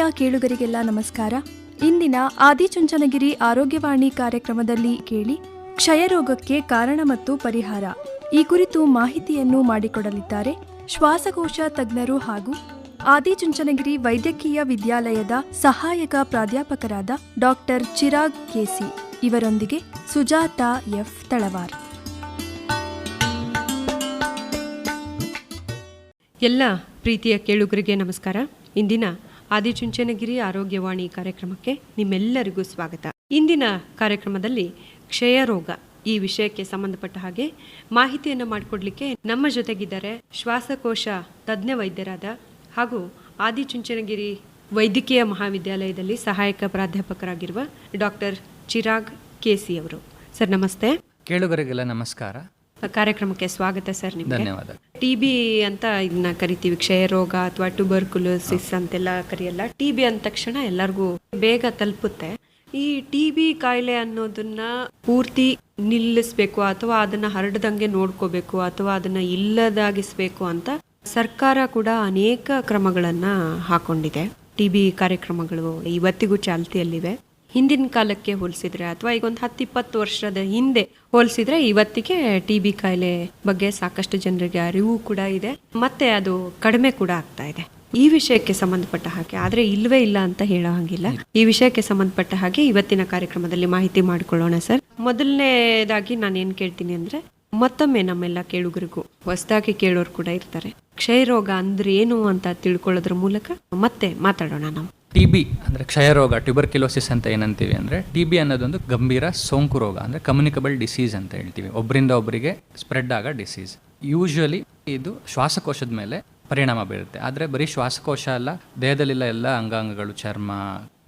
ಆತ್ಮೀಯ ಕೇಳುಗರಿಗೆಲ್ಲ ನಮಸ್ಕಾರ. ಇಂದಿನ ಆದಿಚುಂಚನಗಿರಿ ಆರೋಗ್ಯವಾಣಿ ಕಾರ್ಯಕ್ರಮದಲ್ಲಿ ಕೇಳಿ ಕ್ಷಯರೋಗಕ್ಕೆ ಕಾರಣ ಮತ್ತು ಪರಿಹಾರ. ಈ ಕುರಿತು ಮಾಹಿತಿಯನ್ನು ಮಾಡಿಕೊಡಲಿದ್ದಾರೆ ಶ್ವಾಸಕೋಶ ತಜ್ಞರು ಹಾಗೂ ಆದಿಚುಂಚನಗಿರಿ ವೈದ್ಯಕೀಯ ವಿದ್ಯಾಲಯದ ಸಹಾಯಕ ಪ್ರಾಧ್ಯಾಪಕರಾದ ಡಾಕ್ಟರ್ ಚಿರಾಗ್ ಕೆಸಿ ಇವರೊಂದಿಗೆ ಸುಜಾತಾ ಎಫ್ ತಳವಾರ್. ಎಲ್ಲ ಪ್ರೀತಿಯ ಕೇಳುಗರಿಗೆ ನಮಸ್ಕಾರ. ಇಂದಿನ ಆದಿಚುಂಚನಗಿರಿ ಆರೋಗ್ಯವಾಣಿ ಕಾರ್ಯಕ್ರಮಕ್ಕೆ ನಿಮ್ಮೆಲ್ಲರಿಗೂ ಸ್ವಾಗತ. ಇಂದಿನ ಕಾರ್ಯಕ್ರಮದಲ್ಲಿ ಕ್ಷಯರೋಗ ಈ ವಿಷಯಕ್ಕೆ ಸಂಬಂಧಪಟ್ಟ ಹಾಗೆ ಮಾಹಿತಿಯನ್ನು ಮಾಡಿಕೊಡ್ಲಿಕ್ಕೆ ನಮ್ಮ ಜೊತೆಗಿದ್ದಾರೆ ಶ್ವಾಸಕೋಶ ತಜ್ಞ ವೈದ್ಯರಾದ ಹಾಗೂ ಆದಿಚುಂಚನಗಿರಿ ವೈದ್ಯಕೀಯ ಮಹಾವಿದ್ಯಾಲಯದಲ್ಲಿ ಸಹಾಯಕ ಪ್ರಾಧ್ಯಾಪಕರಾಗಿರುವ ಡಾಕ್ಟರ್ ಚಿರಾಗ್ ಕೆಸಿ ಅವರು. ಸರ್, ನಮಸ್ತೆ. ಕೇಳುಗರಿಗೆಲ್ಲ ನಮಸ್ಕಾರ. ಕಾರ್ಯಕ್ರಮಕ್ಕೆ ಸ್ವಾಗತ ಸರ್ ನಿಮಗೆ. ಧನ್ಯವಾದ. ಟಿ ಬಿ ಅಂತ ಇದನ್ನ ಕರಿತೀವಿ ಕ್ಷಯ ರೋಗ ಅಥವಾ ಟ್ಯೂಬರ್ಕುಲೋಸಿಸ್ ಅಂತೆಲ್ಲ ಕರೆಯಲ್ಲ. ಟಿ ಬಿ ಅಂದ ತಕ್ಷಣ ಎಲ್ಲರಿಗೂ ಬೇಗ ತಲುಪುತ್ತೆ. ಈ ಟಿ ಬಿ ಕಾಯಿಲೆ ಅನ್ನೋದನ್ನ ಪೂರ್ತಿ ನಿಲ್ಲಿಸ್ಬೇಕು ಅಥವಾ ಅದನ್ನ ಹರಡದಂಗೆ ನೋಡ್ಕೋಬೇಕು ಅಥವಾ ಅದನ್ನ ಇಲ್ಲದಾಗಿಸ್ಬೇಕು ಅಂತ ಸರ್ಕಾರ ಕೂಡ ಅನೇಕ ಕ್ರಮಗಳನ್ನ ಹಾಕೊಂಡಿದೆ. ಟಿ ಬಿ ಕಾರ್ಯಕ್ರಮಗಳು ಇವತ್ತಿಗೂ ಚಾಲ್ತಿಯಲ್ಲಿವೆ. ಹಿಂದಿನ ಕಾಲಕ್ಕೆ ಹೋಲಿಸಿದ್ರೆ ಅಥವಾ ಈಗ ಒಂದು ಹತ್ತಿಪ್ಪತ್ತು ವರ್ಷದ ಹಿಂದೆ ಹೋಲಿಸಿದ್ರೆ ಇವತ್ತಿಗೆ ಟಿ ಬಿ ಕಾಯಿಲೆ ಬಗ್ಗೆ ಸಾಕಷ್ಟು ಜನರಿಗೆ ಅರಿವು ಕೂಡ ಇದೆ. ಮತ್ತೆ ಅದು ಕಡಿಮೆ ಕೂಡ ಆಗ್ತಾ ಇದೆ. ಈ ವಿಷಯಕ್ಕೆ ಸಂಬಂಧಪಟ್ಟ ಹಾಗೆ, ಆದ್ರೆ ಇಲ್ವೇ ಇಲ್ಲ ಅಂತ ಹೇಳೋ ಹಾಗಿಲ್ಲ. ಈ ವಿಷಯಕ್ಕೆ ಸಂಬಂಧಪಟ್ಟ ಹಾಗೆ ಇವತ್ತಿನ ಕಾರ್ಯಕ್ರಮದಲ್ಲಿ ಮಾಹಿತಿ ಮಾಡಿಕೊಳ್ಳೋಣ ಸರ್. ಮೊದಲನೇದಾಗಿ ನಾನು ಏನ್ ಕೇಳ್ತೀನಿ ಅಂದ್ರೆ, ಮತ್ತೊಮ್ಮೆ ನಮ್ಮೆಲ್ಲ ಕೇಳುಗರಿಗೂ ಹೊಸದಾಗಿ ಕೇಳೋರು ಕೂಡ ಇರ್ತಾರೆ. ಕ್ಷಯ ರೋಗ ಅಂದ್ರೆ ಏನು ಅಂತ ತಿಳ್ಕೊಳ್ಳೋದ್ರ ಮೂಲಕ ಮತ್ತೆ ಮಾತಾಡೋಣ ನಾವು. ಟಿ ಬಿ ಅಂದರೆ ಕ್ಷಯರೋಗ ಟ್ಯೂಬರ್ಕ್ಯುಲೋಸಿಸ್ ಅಂತ ಏನಂತೀವಿ ಅಂದರೆ ಟಿ ಬಿ ಅನ್ನೋದೊಂದು ಗಂಭೀರ ಸೋಂಕು ರೋಗ ಅಂದರೆ ಕಮ್ಯುನಿಕಬಲ್ ಡಿಸೀಸ್ ಅಂತ ಹೇಳ್ತೀವಿ. ಒಬ್ಬರಿಂದ ಒಬ್ಬರಿಗೆ ಸ್ಪ್ರೆಡ್ ಆಗೋ ಡಿಸೀಸ್ ಯೂಶ್ವಲಿ ಇದು ಶ್ವಾಸಕೋಶದ ಮೇಲೆ ಪರಿಣಾಮ ಬೀರುತ್ತೆ. ಆದರೆ ಬರೀ ಶ್ವಾಸಕೋಶ ಅಲ್ಲ, ದೇಹದಲ್ಲಿಲ್ಲ ಎಲ್ಲ ಅಂಗಾಂಗಗಳು, ಚರ್ಮ,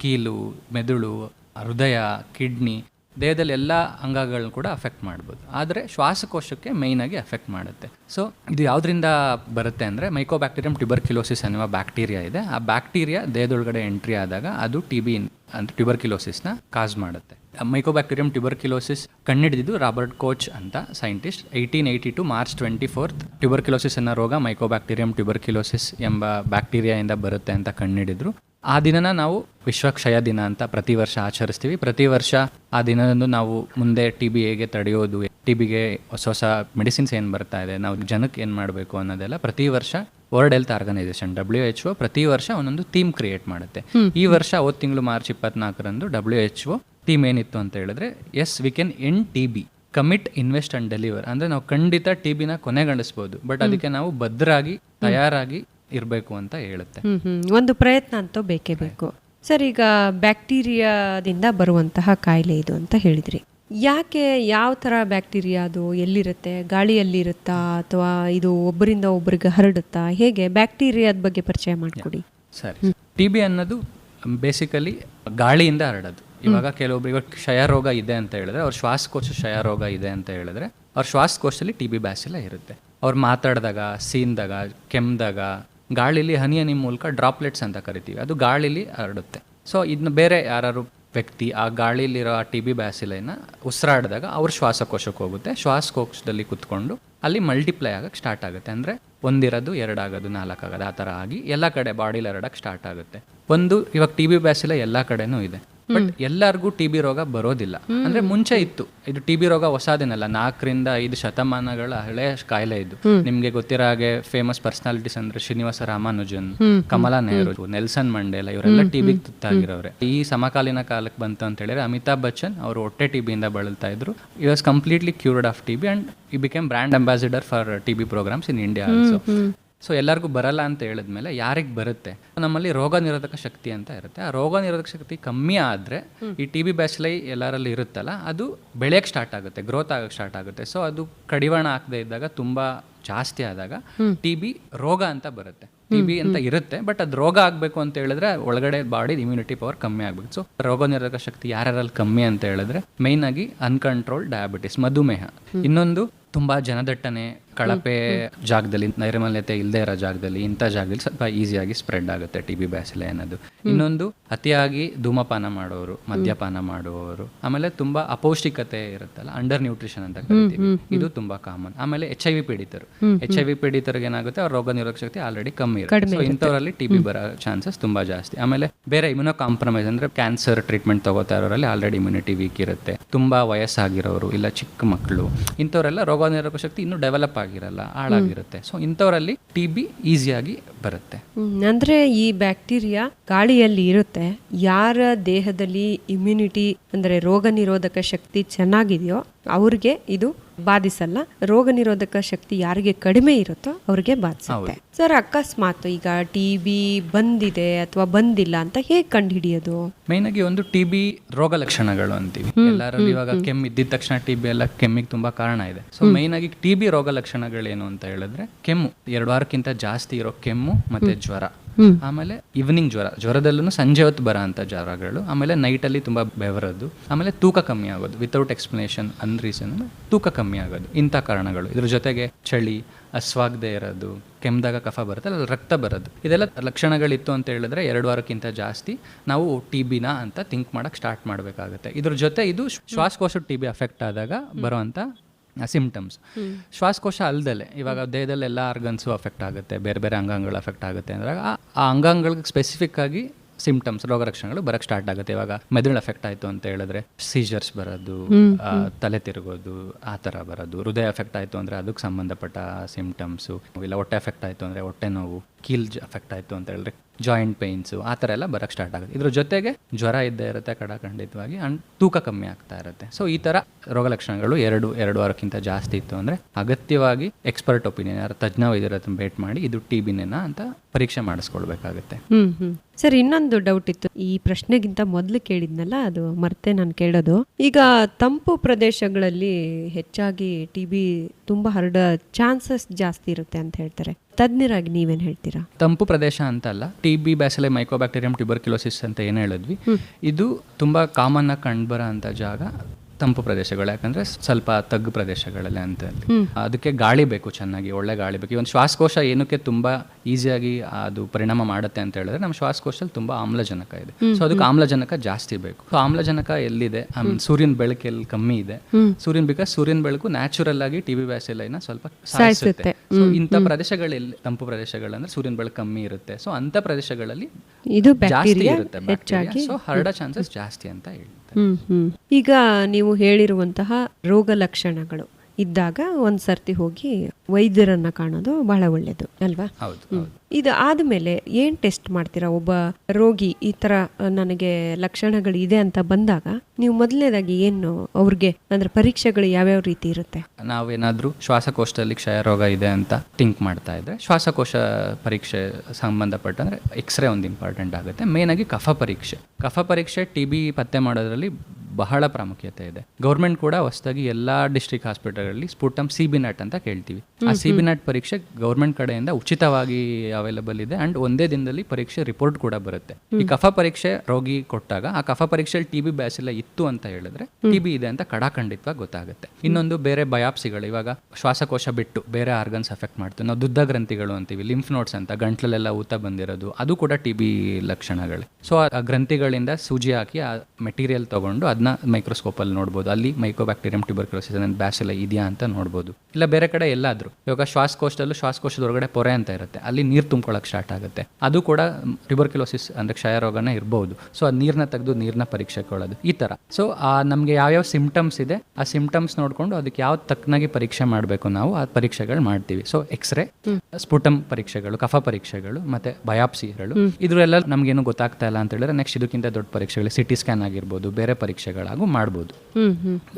ಕೀಲು, ಮೆದುಳು, ಹೃದಯ, ಕಿಡ್ನಿ ದೇಹದಲ್ಲಿ ಎಲ್ಲ ಅಂಗಗಳನ್ನ ಕೂಡ ಅಫೆಕ್ಟ್ ಮಾಡ್ಬೋದು. ಆದರೆ ಶ್ವಾಸಕೋಶಕ್ಕೆ ಮೇಯ್ನಾಗಿ ಅಫೆಕ್ಟ್ ಮಾಡುತ್ತೆ. ಸೊ ಇದು ಯಾವುದರಿಂದ ಬರುತ್ತೆ ಅಂದರೆ ಮೈಕೋಬ್ಯಾಕ್ಟೀರಿಯಂ ಟ್ಯುಬರ್ಕ್ಯುಲೋಸಿಸ್ ಅನ್ನುವ ಬ್ಯಾಕ್ಟೀರಿಯಾ ಇದೆ. ಆ ಬ್ಯಾಕ್ಟೀರಿಯಾ ದೇಹದೊಳಗಡೆ ಎಂಟ್ರಿ ಆದಾಗ ಅದು ಟಿ ಬಿ ಅಂದರೆ ಟ್ಯುಬರ್ಕ್ಯುಲೋಸಿಸ್ನ ಕಾಸ್ ಮಾಡುತ್ತೆ. ಮೈಕೋಬ್ಯಾಕ್ಟೀರಿಯಂ ಟ್ಯುಬರ್ಕ್ಯುಲೋಸಿಸ್ ಕಣ್ಣಿಡಿದಿದ್ದು ರಾಬರ್ಟ್ ಕೋಚ್ ಅಂತ scientist eighteen eighty two March twenty fourth tuberculosis ಅನ್ನೋ ರೋಗ ಮೈಕೋಬ್ಯಾಕ್ಟೀರಿಯಂ ಟ್ಯುಬರ್ಕ್ಯುಲೋಸಿಸ್ ಎಂಬ ಬ್ಯಾಕ್ಟೀರಿಯಾಯಿಂದ ಬರುತ್ತೆ ಅಂತ ಕಂಡುಹಿಡಿದ್ರು ಆ ದಿನನ ನಾವು ವಿಶ್ವ ಕ್ಷಯ ದಿನ ಅಂತ ಪ್ರತಿ ವರ್ಷ ಆಚರಿಸ್ತೀವಿ. ಪ್ರತಿ ವರ್ಷ ಆ ದಿನದಂದು ನಾವು ಮುಂದೆ ಟಿ ಬಿ ಹೇಗೆ ತಡೆಯೋದು ಟಿ ಬಿಗೆ ಹೊಸ ಹೊಸ ಮೆಡಿಸಿನ್ಸ್ ಏನು ಬರ್ತಾ ಇದೆ ನಾವು ಜನಕ್ಕೆ ಏನು ಮಾಡಬೇಕು ಅನ್ನೋದೆಲ್ಲ ಪ್ರತಿ ವರ್ಷ World Health Organization W H O ಪ್ರತಿ ವರ್ಷ ಒಂದೊಂದು ಥೀಮ್ ಕ್ರಿಯೇಟ್ ಮಾಡುತ್ತೆ. ಈ ವರ್ಷ ಹೋದ ತಿಂಗಳು ಮಾರ್ಚ್ ಇಪ್ಪತ್ನಾಲ್ಕರಂದು ಡಬ್ಲ್ಯೂ ಎಚ್ ಒ ಥೀಮ್ ಏನಿತ್ತು ಅಂತ ಹೇಳಿದ್ರೆ yes we can end T B commit invest and deliver. ಅಂದ್ರೆ ನಾವು ಖಂಡಿತ ಟಿ ಬಿನ ಕೊನೆಗಳಿಸ್ಬೋದು ಬಟ್ ಅದಕ್ಕೆ ನಾವು ಭದ್ರಾಗಿ ತಯಾರಾಗಿ ಇರಬೇಕು ಅಂತ ಹೇಳುತ್ತೆ. ಒಂದು ಪ್ರಯತ್ನ ಅಂತೂ ಬೇಕೇ ಬೇಕು. ಸರ್ ಈಗ ಬ್ಯಾಕ್ಟೀರಿಯಾದಿಂದ ಬರುವಂತಹ ಕಾಯಿಲೆ ಇದು ಅಂತ ಹೇಳಿದ್ರಿ. ಯಾಕೆ ಯಾವ ಥರ ಬ್ಯಾಕ್ಟೀರಿಯಾ ಅದು ಎಲ್ಲಿರುತ್ತೆ? ಗಾಳಿಯಲ್ಲಿರುತ್ತಾ ಅಥವಾ ಇದು ಒಬ್ಬರಿಂದ ಒಬ್ಬರಿಗೆ ಹರಡುತ್ತಾ? ಹೇಗೆ ಬ್ಯಾಕ್ಟೀರಿಯಾದ ಬಗ್ಗೆ ಪರಿಚಯ ಮಾಡಿಕೊಡಿ. ಸರಿ. ಟಿ ಬಿ ಅನ್ನೋದು ಬೇಸಿಕಲಿ ಗಾಳಿಯಿಂದ ಹರಡೋದು. ಇವಾಗ ಕೆಲವೊಬ್ರು ಇವಾಗ ಕ್ಷಯ ರೋಗ ಇದೆ ಅಂತ ಹೇಳಿದ್ರೆ ಅವ್ರ ಶ್ವಾಸಕೋಶ ಕ್ಷಯ ರೋಗ ಇದೆ ಅಂತ ಹೇಳಿದ್ರೆ ಅವ್ರ ಶ್ವಾಸಕೋಶದಲ್ಲಿ ಟಿ ಬಿ ಬ್ಯಾಸಿಲ ಇರುತ್ತೆ. ಅವ್ರು ಮಾತಾಡಿದಾಗ ಸೀನ್ದಾಗ ಕೆಮ್ದಾಗ ಗಾಳಿಲಿ ಹನಿ ಹನಿ ಮೂಲಕ ಡ್ರಾಪ್ಲೆಟ್ಸ್ ಅಂತ ಕರಿತೀವಿ. ಅದು ಗಾಳಿಲಿ ಹರಡುತ್ತೆ. ಸೊ ಇದನ್ನ ಬೇರೆ ಯಾರು ವ್ಯಕ್ತಿ ಆ ಗಾಳಿಲಿರೋ ಆ ಟಿ ಬಿ ಬ್ಯಾಸಿಲೈನ ಉಸಿರಾಡಿದಾಗ ಅವ್ರ ಶ್ವಾಸಕೋಶಕ್ಕೆ ಹೋಗುತ್ತೆ. ಶ್ವಾಸಕೋಶದಲ್ಲಿ ಕುತ್ಕೊಂಡು ಅಲ್ಲಿ ಮಲ್ಟಿಪ್ಲೈ ಆಗಕ್ಕೆ ಸ್ಟಾರ್ಟ್ ಆಗುತ್ತೆ. ಅಂದರೆ ಒಂದಿರೋದು, ಎರಡಾಗೋದು, ನಾಲ್ಕಾಗೋದು, ಆ ಥರ ಆಗಿ ಎಲ್ಲ ಕಡೆ ಬಾಡಿಲಿ ಹರಡಕ್ಕೆ ಸ್ಟಾರ್ಟ್ ಆಗುತ್ತೆ. ಒಂದು ಇವಾಗ ಟಿ ಬಿ ಬ್ಯಾಸಿಲ ಎಲ್ಲ ಕಡೆನೂ ಇದೆ. ಬಟ್ ಎಲ್ಲರಿಗೂ ಟಿ ಬಿ ರೋಗ ಬರೋದಿಲ್ಲ. ಅಂದ್ರೆ ಮುಂಚೆ ಇತ್ತು. ಇದು ಟಿ ಬಿ ರೋಗ ಹೊಸದೇನಲ್ಲ. ನಾಲ್ಕರಿಂದ ಐದು ಶತಮಾನಗಳ ಹಳೆ ಕಾಯಿಲೆ ಇದ್ದು ನಿಮ್ಗೆ ಗೊತ್ತಿರೋ ಹಾಗೆ ಫೇಮಸ್ ಪರ್ಸನಾಲಿಟೀಸ್ ಅಂದ್ರೆ ಶ್ರೀನಿವಾಸ ರಾಮಾನುಜನ್ ಕಮಲಾ ನೆಹರು ನೆಲ್ಸನ್ ಮಂಡೇಲ ಇವರೆಲ್ಲ ಟಿ ಬಿ ತುತ್ತಾಗಿರೋರೆ. ಈ ಸಮಕಾಲೀನ ಕಾಲಕ್ಕೆ ಬಂತು ಅಂತ ಹೇಳಿದ್ರೆ ಅಮಿತಾಬ್ ಬಚ್ಚನ್ ಅವರು ಒಟ್ಟೆ ಟಿ ಬಿಯಿಂದ ಬಳಲ್ತಾ ಇದ್ರು. He was completely cured of T B and he became brand ambassador for T B programs in India also so ಎಲ್ಲರಿಗೂ ಬರಲ್ಲ ಅಂತ ಹೇಳಿದ್ಮೇಲೆ ಯಾರಿಗೆ ಬರುತ್ತೆ? ನಮ್ಮಲ್ಲಿ ರೋಗ ನಿರೋಧಕ ಶಕ್ತಿ ಅಂತ ಇರುತ್ತೆ. ಆ ರೋಗ ನಿರೋಧಕ ಶಕ್ತಿ ಕಮ್ಮಿ ಆದರೆ ಈ ಟಿ ಬಿ ಬ್ಯಾಚ್ಲೈ ಎಲ್ಲರಲ್ಲಿ ಇರುತ್ತಲ್ಲ ಅದು ಬೆಳೆಯಕ್ಕೆ ಸ್ಟಾರ್ಟ್ ಆಗುತ್ತೆ ಗ್ರೋತ್ ಆಗಕ್ಕೆ ಸ್ಟಾರ್ಟ್ ಆಗುತ್ತೆ. ಸೊ ಅದು ಕಡಿವಾಣ ಆಗದೆ ಇದ್ದಾಗ ತುಂಬ ಜಾಸ್ತಿ ಆದಾಗ ಟಿ ಬಿ ರೋಗ ಅಂತ ಬರುತ್ತೆ. ಟಿ ಬಿ ಅಂತ ಇರುತ್ತೆ ಬಟ್ ಅದು ರೋಗ ಆಗಬೇಕು ಅಂತ ಹೇಳಿದ್ರೆ ಒಳಗಡೆ ಬಾಡಿ ಇಮ್ಯುನಿಟಿ ಪವರ್ ಕಮ್ಮಿ ಆಗಬೇಕು. ಸೊ ರೋಗ ನಿರೋಧಕ ಶಕ್ತಿ ಯಾರ್ಯಾರಲ್ಲಿ ಕಮ್ಮಿ ಅಂತ ಹೇಳಿದ್ರೆ ಮೈನ್ ಆಗಿ ಅನ್ಕಂಟ್ರೋಲ್ ಡಯಾಬಿಟಿಸ್ ಮಧುಮೇಹ. ಇನ್ನೊಂದು ತುಂಬಾ ಜನದಟ್ಟಣೆ ಕಳಪೆ ಜಾಗದಲ್ಲಿ ನೈರ್ಮಲ್ಯತೆ ಇಲ್ಲದೆ ಇರೋ ಜಾಗದಲ್ಲಿ ಇಂಥ ಜಾಗದಲ್ಲಿ ಸ್ವಲ್ಪ ಈಸಿಯಾಗಿ ಸ್ಪ್ರೆಡ್ ಆಗುತ್ತೆ ಟಿ ಬಿ ಬ್ಯಾಸಿಲೆ ಅನ್ನೋದು. ಇನ್ನೊಂದು ಅತಿಯಾಗಿ ಧೂಮಪಾನ ಮಾಡೋರು ಮದ್ಯಪಾನ ಮಾಡುವವರು ಆಮೇಲೆ ತುಂಬಾ ಅಪೌಷ್ಟಿಕತೆ ಇರುತ್ತಲ್ಲ ಅಂಡರ್ ನ್ಯೂಟ್ರಿಷನ್ ಅಂತ ಕರಿತೀವಿ. ಇದು ತುಂಬಾ ಕಾಮನ್ ಆಮೇಲೆ ಎಚ್ ಐ ವಿ ಪೀಡಿತರು. ಎಚ್ ಐ ವಿ ಪೀಡಿತರಿಗೆ ಏನಾಗುತ್ತೆ ಅವ್ರ ರೋಗ ನಿರೋಧಕ ಶಕ್ತಿ ಆಲ್ರೆಡಿ ಕಮ್ಮಿ ಇರುತ್ತೆ. ಸೊ ಇಂಥವರಲ್ಲಿ ಟಿ ಬಿ ಬರೋ ಚಾನ್ಸಸ್ ತುಂಬಾ ಜಾಸ್ತಿ. ಆಮೇಲೆ ಬೇರೆ ಇಮ್ಯುನೋ ಕಾಂಪ್ರಮೈಸ್ ಅಂದ್ರೆ ಕ್ಯಾನ್ಸರ್ ಟ್ರೀಟ್ಮೆಂಟ್ ತಗೋತಾ ಇರೋರಲ್ಲಿ ಆಲ್ರೆಡಿ ಇಮ್ಯುನಿಟಿ ವೀಕ್ ಇರುತ್ತೆ. ತುಂಬಾ ವಯಸ್ಸಾಗಿರೋರು ಇಲ್ಲ ಚಿಕ್ಕ ಮಕ್ಕಳು ಇಂಥವರೆಲ್ಲ ರೋಗ ನಿರೋಧಕ ಶಕ್ತಿ ಇನ್ನೂ ಡೆವಲಪ್ ಆಗಿರಲ್ಲ ಹಾಳಾಗಿರುತ್ತೆ. ಸೊ ಇಂಥವರಲ್ಲಿ ಟಿ ಬಿ ಈಸಿಯಾಗಿ ಬರುತ್ತೆ. ಹ್ಮ್, ಅಂದ್ರೆ ಈ ಬ್ಯಾಕ್ಟೀರಿಯಾ ಗಾಳಿಯಲ್ಲಿ ಇರುತ್ತೆ. ಯಾರ ದೇಹದಲ್ಲಿ ಇಮ್ಯುನಿಟಿ ಅಂದ್ರೆ ರೋಗ ನಿರೋಧಕ ಶಕ್ತಿ ಚೆನ್ನಾಗಿದೆಯೋ ಅವ್ರಿಗೆ ಇದು ಬಾಧಿಸಲ್ಲ. ರೋಗ ನಿರೋಧಕ ಶಕ್ತಿ ಯಾರಿಗೆ ಕಡಿಮೆ ಇರುತ್ತೋ ಅವ್ರಿಗೆ ಬಾಧಿಸುತ್ತೆ. ಸರ್ ಅಕಸ್ಮಾತ್ ಈಗ ಟಿ ಬಿ ಬಂದಿದೆ ಅಥವಾ ಬಂದಿಲ್ಲ ಅಂತ ಹೇಗೆ ಕಂಡುಹಿಡಿಯೋದು? ಮೈನ್ ಆಗಿ ಒಂದು ಟಿ ಬಿ ರೋಗ ಲಕ್ಷಣಗಳು ಅಂತೀವಿ. ಎಲ್ಲರಲ್ಲಿ ಇವಾಗ ಕೆಮ್ಮು ಇದ್ದಿದ ತಕ್ಷಣ ಟಿ ಬಿ ಎಲ್ಲ ಕೆಮ್ಮಿಗೆ ತುಂಬಾ ಕಾರಣ ಇದೆ. ಸೊ ಮೈನ್ ಆಗಿ ಟಿ ಬಿ ರೋಗ ಲಕ್ಷಣಗಳೇನು ಅಂತ ಹೇಳಿದ್ರೆ ಕೆಮ್ಮು. ಎರಡು ವಾರಕ್ಕಿಂತ ಜಾಸ್ತಿ ಇರೋ ಕೆಮ್ಮು ಮತ್ತೆ ಜ್ವರ. ಆಮೇಲೆ ಈವ್ನಿಂಗ್ ಜ್ವರ ಜ್ವರದಲ್ಲೂ ಸಂಜೆ ಹೊತ್ತು ಬರೋ ಅಂತ ಜ್ವರಗಳು ಆಮೇಲೆ ನೈಟ್ ಅಲ್ಲಿ ತುಂಬಾ ಬೆವರದ್ದು ಆಮೇಲೆ ತೂಕ ಕಮ್ಮಿ ಆಗೋದು ವಿತೌಟ್ ಎಕ್ಸ್ಪ್ಲನೇಷನ್ ಅನ್ ರೀಸನ್ ತೂಕ ಕಮ್ಮಿ ಆಗೋದು ಇಂಥ ಕಾರಣಗಳು. ಇದ್ರ ಜೊತೆಗೆ ಚಳಿ ಅಸ್ವಾಗದೆ ಇರೋದು ಕೆಮ್ಮದಾಗ ಕಫ ಬರುತ್ತೆ ಅಲ್ಲಿ ರಕ್ತ ಬರೋದು. ಇದೆಲ್ಲ ಲಕ್ಷಣಗಳಿತ್ತು ಅಂತ ಹೇಳಿದ್ರೆ ಎರಡು ವಾರಕ್ಕಿಂತ ಜಾಸ್ತಿ ನಾವು ಟಿ ಬಿನ ಅಂತ ಥಿಂಕ್ ಮಾಡಕ್ ಸ್ಟಾರ್ಟ್ ಮಾಡಬೇಕಾಗುತ್ತೆ. ಇದ್ರ ಜೊತೆ ಇದು ಶ್ವಾಸಕೋಶ ಟಿ ಬಿ ಅಫೆಕ್ಟ್ ಆದಾಗ ಬರುವಂತ ಸಿಂಪ್ಟಮ್ಸ್ ಶ್ವಾಸಕೋಶ ಅಲ್ಲದೆ ಇವಾಗ ದೇಹದಲ್ಲಿ ಎಲ್ಲ ಆರ್ಗನ್ಸು ಅಫೆಕ್ಟ್ ಆಗುತ್ತೆ ಬೇರೆ ಬೇರೆ ಅಂಗಾಂಗಗಳು ಅಫೆಕ್ಟ್ ಆಗುತ್ತೆ ಅಂದಾಗ ಆ ಅಂಗಾಂಗಗಳಿಗೆ ಸ್ಪೆಸಿಫಿಕ್ ಆಗಿ ಸಿಂಪ್ಟಮ್ಸ್ ರೋಗ ಲಕ್ಷಣಗಳು ಬರಕ್ ಸ್ಟಾರ್ಟ್ ಆಗುತ್ತೆ. ಇವಾಗ ಮೆದುಳು ಎಫೆಕ್ಟ್ ಆಯ್ತು ಅಂತ ಹೇಳಿದ್ರೆ ಸೀಜರ್ಸ್ ಬರೋದು ತಲೆ ತಿರುಗೋದು ಆ ಥರ ಬರೋದು ಹೃದಯ ಎಫೆಕ್ಟ್ ಆಯ್ತು ಅಂದ್ರೆ ಅದಕ್ಕೆ ಸಂಬಂಧಪಟ್ಟ ಸಿಂಪ್ಟಮ್ಸು ಇಲ್ಲ ಹೊಟ್ಟೆ ಎಫೆಕ್ಟ್ ಆಯ್ತು ಅಂದ್ರೆ ಹೊಟ್ಟೆ ನೋವು ಕೀಲ್ ಎಫೆಕ್ಟ್ ಆಯ್ತು ಅಂತ ಹೇಳಿದ್ರೆ ಜಾಯಿಂಟ್ ಪೈನ್ಸು ಆ ಥರ ಎಲ್ಲ ಬರೋಕ್ಕೆ ಸ್ಟಾರ್ಟ್ ಆಗುತ್ತೆ. ಇದ್ರ ಜೊತೆಗೆ ಜ್ವರ ಇದ್ದೇ ಇರುತ್ತೆ ಕಡ ಖಂಡಿತವಾಗಿ ಅಂಡ್ ತೂಕ ಕಮ್ಮಿ ಆಗ್ತಾ ಇರುತ್ತೆ. ಸೊ ಈ ಥರ ರೋಗ ಲಕ್ಷಣಗಳು ಎರಡು ಎರಡು ವಾರಕ್ಕಿಂತ ಜಾಸ್ತಿ ಇತ್ತು ಅಂದರೆ ಅಗತ್ಯವಾಗಿ ಎಕ್ಸ್ಪರ್ಟ್ ಒಪಿನಿಯನ್ ಯಾರು ತಜ್ಞ ವೈದ್ಯರ ಹತ್ರ ಭೇಟ್ ಮಾಡಿ ಇದು ಟಿ ಬಿನೇನಾ ಅಂತ ಪರೀಕ್ಷೆ ಮಾಡಿಸ್ಕೊಳ್ಬೇಕಾಗುತ್ತೆ ಸರ್ ಇನ್ನೊಂದು ಡೌಟ್ ಇತ್ತು. ಈ ಪ್ರಶ್ನೆಗಿಂತ ಮೊದಲು ಕೇಳಿದ್ನಲ್ಲ ಅದು ಮರ್ತೆ ನಾನು ಕೇಳೋದು. ಈಗ ತಂಪು ಪ್ರದೇಶಗಳಲ್ಲಿ ಹೆಚ್ಚಾಗಿ ಟಿ ಬಿ ತುಂಬಾ ಹರಡ ಚಾನ್ಸಸ್ ಜಾಸ್ತಿ ಇರುತ್ತೆ ಅಂತ ಹೇಳ್ತಾರೆ. ತಜ್ಞರಾಗಿ ನೀವೇನ್ ಹೇಳ್ತೀರಾ? ತಂಪು ಪ್ರದೇಶ ಅಂತ ಅಲ್ಲ T B bacilli mycobacterium tuberculosis ಅಂತ ಏನು ಹೇಳಿದ್ವಿ. ಇದು ತುಂಬಾ ಕಾಮನ್ ಆಗಿ ಕಂಡುಬರೋ ಅಂತ ಜಾಗ. ತಂಪು ಪ್ರದೇಶಗಳು ಯಾಕಂದ್ರೆ ಸ್ವಲ್ಪ ತಗ್ಗು ಪ್ರದೇಶಗಳಲ್ಲಿ ಅಂತ ಹೇಳಿ. ಅದಕ್ಕೆ ಗಾಳಿ ಬೇಕು ಚೆನ್ನಾಗಿ ಒಳ್ಳೆ ಗಾಳಿ ಬೇಕು. ಒಂದು ಶ್ವಾಸಕೋಶ ಏನಕ್ಕೆ ತುಂಬಾ ಈಸಿಯಾಗಿ ಅದು ಪರಿಣಾಮ ಮಾಡುತ್ತೆ ಅಂತ ಹೇಳಿದ್ರೆ ನಮ್ಮ ಶ್ವಾಸಕೋಶದಲ್ಲಿ ತುಂಬಾ ಆಮ್ಲಜನಕ ಇದೆ. ಸೊ ಅದಕ್ಕೆ ಆಮ್ಲಜನಕ ಜಾಸ್ತಿ ಬೇಕು. ಸೊ ಆಮ್ಲಜನಕ ಎಲ್ಲಿದೆ? ಸೂರ್ಯನ ಬೆಳಕು ಎಲ್ಲಿ ಕಮ್ಮಿ ಇದೆ? ಸೂರ್ಯನ ಬಿಕಾಸ್ ಸೂರ್ಯನ ಬೆಳಕು ನ್ಯಾಚುರಲ್ ಆಗಿ ಟಿ ಬಿ ಬ್ಯಾಸಿಲೈನ ಸ್ವಲ್ಪ ಸಾಯಿಸುತ್ತೆ. ಸೊ ಇಂಥ ಪ್ರದೇಶಗಳಲ್ಲಿ ತಂಪು ಪ್ರದೇಶಗಳಂದ್ರೆ ಸೂರ್ಯನ ಬೆಳಕು ಕಮ್ಮಿ ಇರುತ್ತೆ. ಸೊ ಅಂತ ಪ್ರದೇಶಗಳಲ್ಲಿ ಇದು ಜಾಸ್ತಿ ಇರುತ್ತೆ ಸೊ ಹರಡೋ ಚಾನ್ಸಸ್ ಜಾಸ್ತಿ ಅಂತ ಹ್ಮ್ ಈಗ ನೀವು ಹೇಳಿರುವಂತಹ ರೋಗ ಲಕ್ಷಣಗಳು ಇದ್ದಾಗ ಒಂದ್ ಸರ್ತಿ ಹೋಗಿ ವೈದ್ಯರನ್ನ ಕಾಣೋದು ಬಹಳ ಒಳ್ಳೇದು ಅಲ್ವಾ? ಹೌದು. ಇದು ಆದ್ಮೇಲೆ ಏನ್ ಟೆಸ್ಟ್ ಮಾಡ್ತೀರಾ? ಒಬ್ಬ ರೋಗಿ ಈ ತರ ನನಗೆ ಲಕ್ಷಣಗಳು ಇದೆ ಅಂತ ಬಂದಾಗ ನೀವು ಮೊದಲನೇದಾಗಿ ಏನು ಅವ್ರಿಗೆ ಅಂದ್ರೆ ಪರೀಕ್ಷೆಗಳು ಯಾವ್ಯಾವ ರೀತಿ ಇರುತ್ತೆ? ನಾವೇನಾದ್ರೂ ಶ್ವಾಸಕೋಶದಲ್ಲಿ ಕ್ಷಯ ರೋಗ ಇದೆ ಅಂತ ಥಿಂಕ್ ಮಾಡ್ತಾ ಇದ್ರೆ ಶ್ವಾಸಕೋಶ ಪರೀಕ್ಷೆ ಸಂಬಂಧಪಟ್ಟ ಅಂದ್ರೆ ಎಕ್ಸ್ರೇ ಒಂದು ಇಂಪಾರ್ಟೆಂಟ್ ಆಗುತ್ತೆ. ಮೇನ್ ಆಗಿ ಕಫ ಪರೀಕ್ಷೆ. ಕಫ ಪರೀಕ್ಷೆ ಟಿ ಬಿ ಪತ್ತೆ ಮಾಡೋದ್ರಲ್ಲಿ ಬಹಳ ಪ್ರಾಮುಖ್ಯತೆ ಇದೆ. ಗೌರ್ಮೆಂಟ್ ಕೂಡ ಹೊಸದಾಗಿ ಎಲ್ಲಾ ಡಿಸ್ಟ್ರಿಕ್ಟ್ ಹಾಸ್ಪಿಟಲ್ಗಳಲ್ಲಿ ಸ್ಪುಟಮ್ ಸಿ ಬಿ ನಟ್ ಅಂತ ಕೇಳ್ತೀವಿ. ಆ ಸಿಬಿ ನಟ್ ಪರೀಕ್ಷೆ ಗೌರ್ಮೆಂಟ್ ಕಡೆಯಿಂದ ಉಚಿತವಾಗಿ ಅವೈಲಬಲ್ ಇದೆ. ಅಂಡ್ ಒಂದೇ ದಿನದಲ್ಲಿ ಪರೀಕ್ಷೆ ರಿಪೋರ್ಟ್ ಕೂಡ ಬರುತ್ತೆ. ಈ ಕಫ ಪರೀಕ್ಷೆ ರೋಗಿ ಕೊಟ್ಟಾಗ ಆ ಕಫ ಪರೀಕ್ಷೆಯಲ್ಲಿ ಟಿ ಬಿ ಬ್ಯಾಸಿಲ್ಲ ಇತ್ತು ಅಂತ ಹೇಳಿದ್ರೆ ಟಿ ಬಿ ಇದೆ ಅಂತ ಕಡಾಖಂಡಿತವಾಗಿ ಗೊತ್ತಾಗುತ್ತೆ. ಇನ್ನೊಂದು ಬೇರೆ ಬಯಾಪ್ಸಿಗಳು ಇವಾಗ ಶ್ವಾಸಕೋಶ ಬಿಟ್ಟು ಬೇರೆ ಆರ್ಗನ್ಸ್ ಅಫೆಕ್ಟ್ ಮಾಡ್ತೀವಿ ನಾವು ದುದ್ದ ಗ್ರಂಥಿಗಳು ಅಂತೀವಿ ಲಿಂಫ್ ನೋಟ್ಸ್ ಅಂತ ಗಂಟ್ಲಲ್ಲೆಲ್ಲ ಊತ ಬಂದಿರೋದು ಅದು ಕೂಡ ಟಿ ಬಿ ಲಕ್ಷಣಗಳು. ಸೊ ಆ ಗ್ರಂಥಿಗಳಿಂದ ಸೂಜಿ ಹಾಕಿ ಆ ಮೆಟೀರಿಯಲ್ ತಗೊಂಡು ಅದನ್ನ ಮೈಕ್ರೋಸ್ಕೋಪ್ ಅಲ್ಲಿ ನೋಡ್ಬೋದು. ಅಲ್ಲಿ ಮೈಕೋಬ್ಯಾಕ್ಟೀರಿಯಂ ಟ್ಯೂಬರ್ಕ್ಯುಲೋಸಿಸ್ ಬ್ಯಾಸಿಲ ಇದೆಯಾ ಅಂತ ನೋಡ್ಬೋದು. ಇಲ್ಲ ಬೇರೆ ಕಡೆ ಎಲ್ಲಾದ್ರೂ. ಇವಾಗ ಶ್ವಾಸಕೋಶದಲ್ಲೂ ಶ್ವಾಸಕೋಶದ ಹೊರಗಡೆ ಪೊರೆ ಅಂತ ಇರುತ್ತೆ. ಅಲ್ಲಿ ನೀರು ತುಂಬ್ಕೊಳಕ್ ಸ್ಟಾರ್ಟ್ ಆಗುತ್ತೆ. ಅದು ಕೂಡ ರಿಬರ್ಕ್ಯುಲೋಸಿಸ್ ಅಂದ್ರೆ ಕ್ಷಯ ರೋಗನ ಇರ್ಬೋದು. ಸೊ ಅದು ನೀರನ್ನ ತೆಗೆದು ನೀರನ್ನ ಪರೀಕ್ಷೆ ಕೊಳ್ಳೋದು ಈ ತರ. ಸೊ ಆ ನಮ್ಗೆ ಯಾವ್ಯಾವ ಸಿಂಪ್ಟಮ್ಸ್ ಇದೆ ಆ ಸಿಂಪ್ಟಮ್ಸ್ ನೋಡ್ಕೊಂಡು ಅದಕ್ಕೆ ಯಾವ ತಕ್ಕನಾಗಿ ಪರೀಕ್ಷೆ ಮಾಡಬೇಕು ನಾವು ಆ ಪರೀಕ್ಷೆಗಳು ಮಾಡ್ತೀವಿ. ಸೊ ಎಕ್ಸ್ರೇ ಸ್ಫುಟಮ್ ಪರೀಕ್ಷೆಗಳು ಕಫ ಪರೀಕ್ಷೆಗಳು ಮತ್ತೆ ಬಯಾಪ್ಸಿಗಳು ಇದರೆಲ್ಲ ನಮಗೇನು ಗೊತ್ತಾಗ್ತಾ ಇಲ್ಲ ಅಂತ ಹೇಳಿದ್ರೆ ನೆಕ್ಸ್ಟ್ ಇದಕ್ಕಿಂತ ದೊಡ್ಡ ಪರೀಕ್ಷೆಗಳು ಸಿಟಿ ಸ್ಕ್ಯಾನ್ ಆಗಿರ್ಬೋದು ಬೇರೆ ಪರೀಕ್ಷೆಗಳು ಪರೀಕ್ಷೆಗಳಾಗೂ ಮಾಡ್ಬೋದು.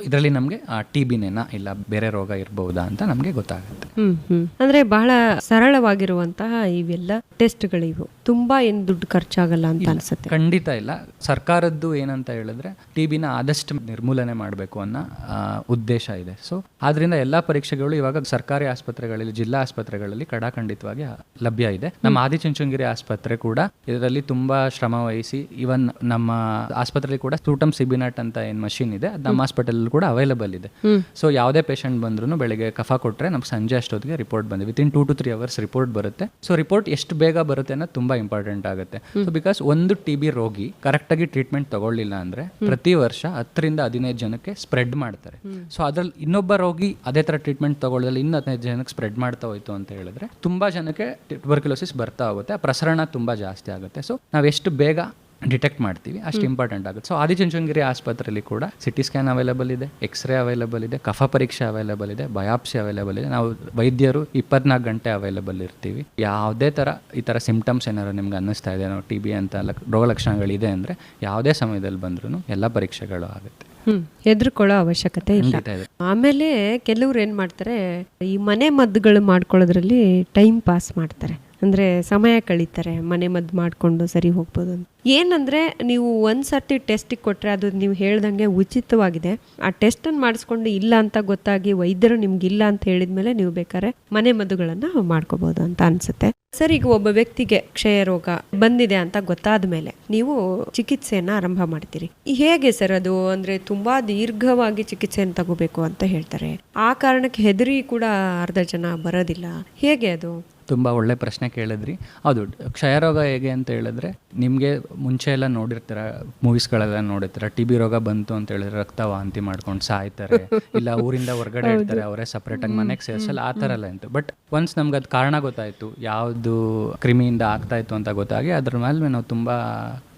ಇದರಲ್ಲಿ ನಮಗೆ ಟಿ ಬಿನೇನ ಇಲ್ಲ ಬೇರೆ ರೋಗ ಇರಬಹುದಾ ಅಂತ ನಮಗೆ ಗೊತ್ತಾಗುತ್ತೆ. ಅಂದ್ರೆ ಬಹಳ ಸರಳವಾಗಿರುವಂತಹ ಇವೆಲ್ಲ ಟೆಸ್ಟ್ಗಳಿವು. ತುಂಬಾ ಏನ್ ದುಡ್ಡು ಖರ್ಚಾಗಲ್ಲ ಅಂತ ಅನ್ಸುತ್ತೆ. ಖಂಡಿತ ಇಲ್ಲ. ಸರ್ಕಾರದ್ದು ಏನಂತ ಹೇಳಿದ್ರೆ ಟಿಬಿನ ಆದಷ್ಟು ನಿರ್ಮೂಲನೆ ಮಾಡಬೇಕು ಅನ್ನೋ ಉದ್ದೇಶ ಇದೆ. ಸೊ ಆದ್ರಿಂದ ಎಲ್ಲಾ ಪರೀಕ್ಷೆಗಳು ಇವಾಗ ಸರ್ಕಾರಿ ಆಸ್ಪತ್ರೆಗಳಲ್ಲಿ ಜಿಲ್ಲಾ ಆಸ್ಪತ್ರೆಗಳಲ್ಲಿ ಕಡಾಖಂಡಿತವಾಗಿ ಲಭ್ಯ ಇದೆ. ನಮ್ಮ ಆದಿಚುಂಚನಗಿರಿ ಆಸ್ಪತ್ರೆ ಕೂಡ ಇದರಲ್ಲಿ ತುಂಬಾ ಶ್ರಮ ವಹಿಸಿ ಇವನ್ ನಮ್ಮ ಆಸ್ಪತ್ರೆಯಲ್ಲಿ ಕೂಡ ಸ್ಟೂಟಮ್ ಸಿಬಿನಾಟ್ ಅಂತ ಏನ್ ಮಷಿನ್ ಇದೆ ಅದು ನಮ್ಮ ಹಾಸ್ಪಿಟಲ್ ಕೂಡ ಅವೈಲಬಲ್ ಇದೆ. ಸೊ ಯಾವುದೇ ಪೇಷಂಟ್ ಬಂದ್ರು ಬೆಳಿಗ್ಗೆ ಕಫ ಕೊಟ್ರೆ ನಮ್ಗೆ ಸಂಜೆ ಅಷ್ಟೊತ್ತಿಗೆ ರಿಪೋರ್ಟ್ ಬಂದಿದೆ. Within two to three hours report ಬರುತ್ತೆ. ಸೊ ರಿಪೋರ್ಟ್ ಎಷ್ಟು ಬೇಗ ಬರುತ್ತೆ ಅನ್ನೋದು ತುಂಬಾ ಇಂಪಾರ್ಟೆಂಟ್ ಆಗುತ್ತೆ. ಸೊ ಬಿಕಾಸ್ ಒಂದು ಟಿ ಬಿ ರೋಗಿ ಕರೆಕ್ಟಾಗಿ ಟ್ರೀಟ್ಮೆಂಟ್ ತಗೊಳ್ಳಿಲ್ಲ ಅಂದ್ರೆ ಪ್ರತಿ ವರ್ಷ ಹತ್ತರಿಂದ ಹದಿನೈದು ಜನಕ್ಕೆ ಸ್ಪ್ರೆಡ್ ಮಾಡ್ತಾರೆ. ಸೊ ಅದ್ರಲ್ಲಿ ಇನ್ನೊಬ್ಬ ರೋಗಿ ಅದೇ ತರ ಟ್ರೀಟ್ಮೆಂಟ್ ತಗೊಳ್ಳೋದ್ರಲ್ಲಿ ಇನ್ನು ಹದಿನೈದು ಜನಕ್ಕೆ ಸ್ಪ್ರೆಡ್ ಮಾಡ್ತಾ ಹೋಯ್ತು ಅಂತ ಹೇಳಿದ್ರೆ ತುಂಬಾ ಜನಕ್ಕೆ ಟ್ಯೂಬರ್ಕ್ಯುಲೋಸಿಸ್ ಬರ್ತಾ ಹೋಗುತ್ತೆ ಆ ಪ್ರಸರಣ ತುಂಬಾ ಜಾಸ್ತಿ ಆಗುತ್ತೆ. ಸೊ ನಾವು ಎಷ್ಟು ಬೇಗ ಡಿಟೆಕ್ಟ್ ಮಾಡ್ತೀವಿ ಅಷ್ಟು ಇಂಪಾರ್ಟೆಂಟ್ ಆಗುತ್ತೆ. ಸೊ ಆದಿಚುಂಚನಗಿರಿ ಆಸ್ಪತ್ರೆಯಲ್ಲಿ ಕೂಡ ಸಿಟಿ ಸ್ಕ್ಯಾನ್ ಅವೈಲಬಲ್ ಇದೆ ಎಕ್ಸ್ರೇ ಅವೈಲಬಲ್ ಇದೆ ಕಫ ಪರೀಕ್ಷೆ ಅವೈಲಬಲ್ ಇದೆ ಬಯಾಪ್ಸಿ ಅವೈಲಬಲ್ ಇದೆ. ನಾವು ವೈದ್ಯರು ಇಪ್ಪತ್ನಾಲ್ಕು ಗಂಟೆ ಅವೈಲಬಲ್ ಇರ್ತೀವಿ. ಯಾವುದೇ ಥರ ಈ ಥರ ಸಿಂಪ್ಟಮ್ಸ್ ಏನಾದ್ರು ನಿಮ್ಗೆ ಅನ್ನಿಸ್ತಾ ಇದೆ ನಾವು ಟಿ ಬಿ ಅಂತ ಲಕ್- ರೋಗ ಲಕ್ಷಣಗಳಿದೆ ಅಂದರೆ ಯಾವುದೇ ಸಮಯದಲ್ಲಿ ಬಂದ್ರೂ ಎಲ್ಲ ಪರೀಕ್ಷೆಗಳು ಆಗುತ್ತೆ. ಹ್ಮ್ ಹೆದರ್ಕೊಳ್ಳೋ ಅವಶ್ಯಕತೆ ಇಲ್ಲ. ಆಮೇಲೆ ಕೆಲವ್ರು ಏನ್ ಮಾಡ್ತಾರೆ ಈ ಮನೆ ಮದ್ದುಗಳು ಮಾಡ್ಕೊಳ್ಳೋದ್ರಲ್ಲಿ ಟೈಮ್ ಪಾಸ್ ಮಾಡ್ತಾರೆ. ಅಂದ್ರೆ ಸಮಯ ಕಳೀತಾರೆ, ಮನೆ ಮದ್ದು ಮಾಡಿಕೊಂಡು ಸರಿ ಹೋಗ್ಬೋದು ಅಂತ. ಏನಂದರೆ ನೀವು ಒಂದು ಸರ್ತಿ ಟೆಸ್ಟಿಗೆ ಕೊಟ್ಟರೆ ಅದು ನೀವು ಹೇಳ್ದಂಗೆ ಉಚಿತವಾಗಿದೆ. ಆ ಟೆಸ್ಟನ್ನು ಮಾಡಿಸ್ಕೊಂಡು ಇಲ್ಲ ಅಂತ ಗೊತ್ತಾಗಿ ವೈದ್ಯರು ನಿಮ್ಗೆ ಇಲ್ಲ ಅಂತ ಹೇಳಿದ್ಮೇಲೆ ನೀವು ಬೇಕಾದ್ರೆ ಮನೆ ಮದ್ದುಗಳನ್ನು ಮಾಡ್ಕೋಬೋದು ಅಂತ ಅನ್ಸುತ್ತೆ. ಸರ್, ಈಗ ಒಬ್ಬ ವ್ಯಕ್ತಿಗೆ ಕ್ಷಯ ರೋಗ ಬಂದಿದೆ ಅಂತ ಗೊತ್ತಾದ ಮೇಲೆ ನೀವು ಚಿಕಿತ್ಸೆಯನ್ನು ಆರಂಭ ಮಾಡ್ತೀರಿ. ಹೇಗೆ ಸರ್ ಅದು? ಅಂದರೆ ತುಂಬ ದೀರ್ಘವಾಗಿ ಚಿಕಿತ್ಸೆಯನ್ನು ತಗೋಬೇಕು ಅಂತ ಹೇಳ್ತಾರೆ. ಆ ಕಾರಣಕ್ಕೆ ಹೆದರಿ ಕೂಡ ಅರ್ಧ ಜನ ಬರೋದಿಲ್ಲ. ಹೇಗೆ ಅದು? ತುಂಬ ಒಳ್ಳೆ ಪ್ರಶ್ನೆ ಕೇಳಿದ್ರಿ. ಹೌದು ಕ್ಷಯರೋಗ ಹೇಗೆ ಅಂತ ಹೇಳಿದ್ರೆ ನಿಮಗೆ ಮುಂಚೆ ಎಲ್ಲ ನೋಡಿರ್ತೀರ ಮೂವೀಸ್ಗಳೆಲ್ಲ ನೋಡಿರ್ತೀರ ಟಿ ಬಿ ರೋಗ ಬಂತು ಅಂತ ಹೇಳಿದ್ರೆ ರಕ್ತ ವಾಂತಿ ಮಾಡ್ಕೊಂಡು ಸಾಯ್ತಾರೆ ಇಲ್ಲ ಊರಿಂದ ಹೊರಗಡೆ ಇರ್ತಾರೆ ಅವರೇ ಸಪ್ರೇಟಾಗಿ ಮನೆಗೆ ಸೇರಿಸಲ್ಲ ಆ ಥರ ಎಲ್ಲ ಇತ್ತು. ಬಟ್ ಒನ್ಸ್ ನಮ್ಗೆ ಅದು ಕಾರಣ ಗೊತ್ತಾಯಿತು ಯಾವುದು ಕ್ರಿಮಿಯಿಂದ ಆಗ್ತಾ ಇತ್ತು ಅಂತ ಗೊತ್ತಾಗಿ ಅದ್ರ ಮೇಲೆ ನಾವು ತುಂಬ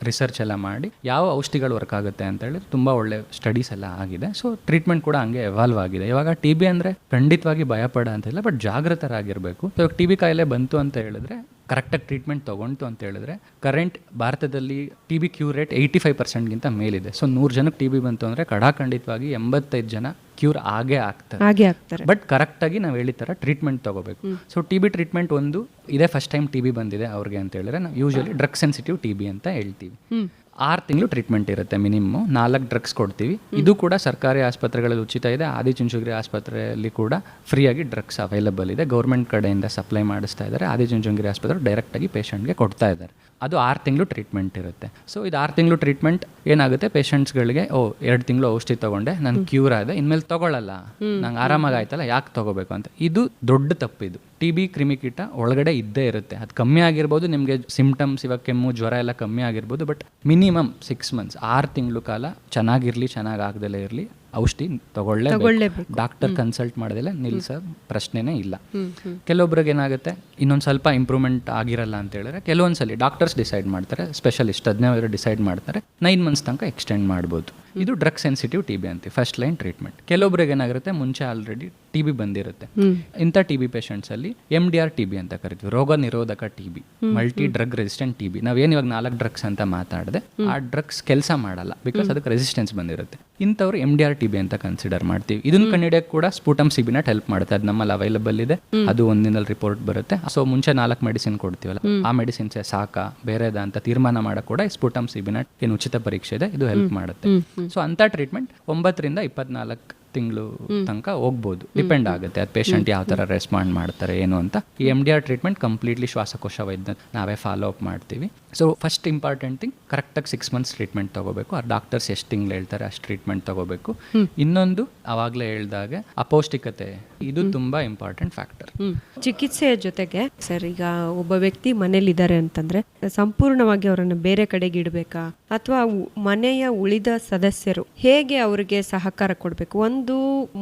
ರಿಸರ್ಚ್ ಎಲ್ಲ ಮಾಡಿ ಯಾವ ಔಷಧಿಗಳು ವರ್ಕ್ ಆಗುತ್ತೆ ಅಂತ ಹೇಳಿ ತುಂಬ ಒಳ್ಳೆ ಸ್ಟಡೀಸ್ ಎಲ್ಲ ಆಗಿದೆ. ಸೊ ಟ್ರೀಟ್ಮೆಂಟ್ ಕೂಡ ಹಂಗೆ ಎವಾಲ್ವ್ ಆಗಿದೆ. ಇವಾಗ ಟಿ ಬಿ ಅಂದರೆ ಖಂಡಿತವಾಗಿ ಭಯಪಡ ಅಂತಿಲ್ಲ ಬಟ್ ಜಾಗೃತರಾಗಿರಬೇಕು. ಇವಾಗ ಟಿ ಬಿ ಕಾಯಿಲೆ ಬಂತು ಅಂತ ಹೇಳಿದ್ರೆ ಕರೆಕ್ಟಾಗಿ ಟ್ರೀಟ್ಮೆಂಟ್ ತೊಗೊಂಡು ಅಂತ ಹೇಳಿದ್ರೆ ಕರೆಂಟ್ ಭಾರತದಲ್ಲಿ T B cure rate eighty five ಪರ್ಸೆಂಟ್ಗಿಂತ ಮೇಲಿದೆ. ಸೊ ನೂರು ಜನಕ್ಕೆ ಟಿ ಬಿ ಬಂತು ಅಂದರೆ ಕಡಾಖಂಡಿತವಾಗಿ ಎಂಬತ್ತೈದು ಜನ ಕ್ಯೂರ್ ಆಗೇ ಆಗ್ತಾರೆ ಹಾಗೆ ಆಗ್ತಾರೆ. ಬಟ್ ಕರೆಕ್ಟಾಗಿ ನಾವು ಹೇಳಿದ ಥರ ಟ್ರೀಟ್ಮೆಂಟ್ ತಗೋಬೇಕು. ಸೊ ಟಿ ಬಿ ಟ್ರೀಟ್ಮೆಂಟ್ ಒಂದು ಇದೇ ಫಸ್ಟ್ ಟೈಮ್ ಟಿ ಬಿ ಬಂದಿದೆ ಅವ್ರಿಗೆ ಅಂತ ಹೇಳಿದ್ರೆ ನಾವು usually drug sensitive T B ಅಂತ ಹೇಳ್ತೀವಿ. ಆರು ತಿಂಗಳು ಟ್ರೀಟ್ಮೆಂಟ್ ಇರುತ್ತೆ ಮಿನಿಮಮ್ ನಾಲ್ಕು ಡ್ರಗ್ಸ್ ಕೊಡ್ತೀವಿ. ಇದು ಕೂಡ ಸರ್ಕಾರಿ ಆಸ್ಪತ್ರೆಗಳಲ್ಲಿ ಉಚಿತ ಇದೆ. ಆದಿ ಚುಂಚುಗಿರಿ ಆಸ್ಪತ್ರೆಯಲ್ಲಿ ಕೂಡ ಫ್ರೀಯಾಗಿ ಡ್ರಗ್ಸ್ ಅವೈಲಬಲ್ ಇದೆ. ಗೌರ್ಮೆಂಟ್ ಕಡೆಯಿಂದ ಸಪ್ಲೈ ಮಾಡಿಸ್ತಾ ಇದ್ದಾರೆ. ಆದಿ ಚುಂಚುಗಿರಿ ಆಸ್ಪತ್ರೆ ಡೈರೆಕ್ಟಾಗಿ ಪೇಷಂಟ್ಗೆ ಕೊಡ್ತಾ ಇದ್ದಾರೆ. ಅದು ಆರು ತಿಂಗಳು ಟ್ರೀಟ್ಮೆಂಟ್ ಇರುತ್ತೆ. ಸೊ ಇದು ಆರು ತಿಂಗಳು ಟ್ರೀಟ್ಮೆಂಟ್ ಏನಾಗುತ್ತೆ? ಪೇಷಂಟ್ಸ್ಗಳಿಗೆ ಓ ಎರಡು ತಿಂಗಳು ಔಷಧಿ ತಗೊಂಡೆ ನಾನು ಕ್ಯೂರ್ ಆದೆ ಇನ್ಮೇಲೆ ತಗೊಳ್ಳಲ್ಲ ನಂಗೆ ಆರಾಮಾಗಾಯ್ತಲ್ಲ ಯಾಕೆ ತಗೋಬೇಕು ಅಂತ. ಇದು ದೊಡ್ಡ ತಪ್ಪಿದು ಟಿ ಬಿ ಕ್ರಿಮಿಕೀಟ ಒಳಗಡೆ ಇದ್ದೇ ಇರುತ್ತೆ. ಅದು ಕಮ್ಮಿ ಆಗಿರ್ಬೋದು ನಿಮಗೆ ಸಿಂಪ್ಟಮ್ಸ್ ಇವಾಗ ಕೆಮ್ಮು ಜ್ವರ ಎಲ್ಲ ಕಮ್ಮಿ ಆಗಿರ್ಬೋದು ಬಟ್ ಮಿನಿಮಮ್ ಸಿಕ್ಸ್ ಮಂತ್ಸ್ ಆರು ತಿಂಗಳು ಕಾಲ ಚೆನ್ನಾಗಿರಲಿ ಚೆನ್ನಾಗಿ ಆಗದಲ್ಲೇ ಇರಲಿ. ಔಷಧಿ ತಗೊಳ್ಳೇ ಡಾಕ್ಟರ್ ಕನ್ಸಲ್ಟ್ ಮಾಡೋದಿಲ್ಲ ನಿಲ್ಸೋ ಪ್ರಶ್ನೆನೇ ಇಲ್ಲ. ಕೆಲವೊಬ್ರಿಗೆ ಏನಾಗುತ್ತೆ ಇನ್ನೊಂದು ಸ್ವಲ್ಪ ಇಂಪ್ರೂವ್ಮೆಂಟ್ ಆಗಿರಲ್ಲ ಅಂತ ಹೇಳಿದ್ರೆ ಕೆಲವೊಂದ್ಸಲಿ ಡಾಕ್ಟರ್ಸ್ ಡಿಸೈಡ್ ಮಾಡ್ತಾರೆ ಸ್ಪೆಷಲಿಸ್ಟ್ ಹದಿನೈದು ಡಿಸೈಡ್ ಮಾಡ್ತಾರೆ ನೈನ್ ಮಂತ್ಸ್ ತನಕ ಎಕ್ಸ್ಟೆಂಡ್ ಮಾಡ್ಬೋದು. ಇದು ಡ್ರಗ್ ಸೆನ್ಸಿಟಿವ್ ಟಿ ಬಿ ಅಂತೀವಿ ಫಸ್ಟ್ ಲೈನ್ ಟ್ರೀಟ್ಮೆಂಟ್ ಕೆಲವೊಬ್ರಿಗೆ ಏನಾಗುತ್ತೆ ಮುಂಚೆ ಆಲ್ರೆಡಿ ಟಿ ಬಿ ಬಂದಿರುತ್ತೆ. ಇಂಥ ಟಿ ಬಿ ಅಲ್ಲಿ M D R T B ಅಂತ ಕರಿತೀವಿ. ರೋಗ ನಿರೋಧಕ T B multi drug resistant T B ನಾವೇನು ಇವಾಗ ನಾಲ್ಕು ಡ್ರಗ್ಸ್ ಅಂತ ಮಾತಾಡಿದೆ ಆ ಡ್ರಗ್ಸ್ ಕೆಲಸ ಮಾಡಲ್ಲ ಬಿಕಾಸ್ ಅದಕ್ಕೆ ರೆಸಿಸ್ಟೆನ್ಸ್ ಬಂದಿರುತ್ತೆ. ಇಂಥವ್ರು M D R T B ಅಂತ ಕನ್ಸಿಡರ್ ಮಾಡ್ತೀವಿ. ಇದನ್ನ ಕಂಡಿಡಿಯಕ್ಕೆ ಕೂಡ ಸ್ಪೂಟಮ್ ಸಿಬಿನಟ್ ಹೆಲ್ಪ್ ಮಾಡುತ್ತೆ. ಅದು ನಮ್ಮಲ್ಲಿ ಅವೈಲಬಲ್ ಇದೆ. ಅದು ಒಂದಿನಲ್ಲಿ ರಿಪೋರ್ಟ್ ಬರುತ್ತೆ. ಸೊ ಮುಂಚೆ ನಾಲ್ಕು ಮೆಡಿಸಿನ್ ಕೊಡ್ತೀವಲ್ಲ ಆ ಮೆಡಿಸಿನ್ಸೇ ಸಾಕ ಬೇರೆದ ಅಂತ ತೀರ್ಮಾನ ಮಾಡಕ್ಕೆ ಕೂಡ ಸ್ಪೂಟಮ್ ಸಿಬಿನಟ್ ಏನು ಉಚಿತ ಪರೀಕ್ಷೆ ಇದೆ ಇದು ಹೆಲ್ಪ್ ಮಾಡುತ್ತೆ. ಸೊ ಅಂತ ಟ್ರೀಟ್ಮೆಂಟ್ ಒಂಬತ್ತರಿಂದ ಇಪ್ಪತ್ನಾಲ್ಕು ತಿಂಗಳು ತನಕ ಹೋಗ್ಬೋದು. ಡಿಪೆಂಡ್ ಆಗುತ್ತೆ. ಅದು ಪೇಷಂಟ್ ಯಾವ ಥರ ರೆಸ್ಪಾಂಡ್ ಮಾಡ್ತಾರೆ ಏನು ಅಂತ. ಈ M D R treatment completely ಶ್ವಾಸಕೋಶ ವೈದ್ಯ ನಾವೇ ಫಾಲೋ ಅಪ್ ಮಾಡ್ತೀವಿ. ಸೊ ಫಸ್ಟ್ ಇಂಪಾರ್ಟೆಂಟ್ ಥಿಂಗ್ ಕರೆಕ್ಟಾಗಿ ಸಿಕ್ಸ್ ಮಂತ್ಸ್ ಟ್ರೀಟ್ಮೆಂಟ್ ತಗೋಬೇಕು. ಆ ಡಾಕ್ಟರ್ಸ್ ಎಷ್ಟು ತಿಂಗಳು ಹೇಳ್ತಾರೆ ಅಷ್ಟು ಟ್ರೀಟ್ಮೆಂಟ್ ತಗೋಬೇಕು. ಇನ್ನೊಂದು ಅವಾಗಲೇ ಹೇಳಿದಾಗ ಅಪೌಷ್ಟಿಕತೆ. ಇದು ತುಂಬಾ ಇಂಪಾರ್ಟೆಂಟ್ ಫ್ಯಾಕ್ಟರ್ ಚಿಕಿತ್ಸೆಯ ಜೊತೆಗೆ ಸರ್ ಈಗ ಒಬ್ಬ ವ್ಯಕ್ತಿ ಮನೇಲಿದ್ದಾರೆ ಅಂತಂದ್ರೆ ಸಂಪೂರ್ಣವಾಗಿ ಅವರನ್ನು ಬೇರೆ ಕಡೆಗೆ ಇಡಬೇಕಾ? ಅಥವಾ ಮನೆಯ ಉಳಿದ ಸದಸ್ಯರು ಹೇಗೆ ಅವರಿಗೆ ಸಹಕಾರ ಕೊಡಬೇಕು? ಒಂದು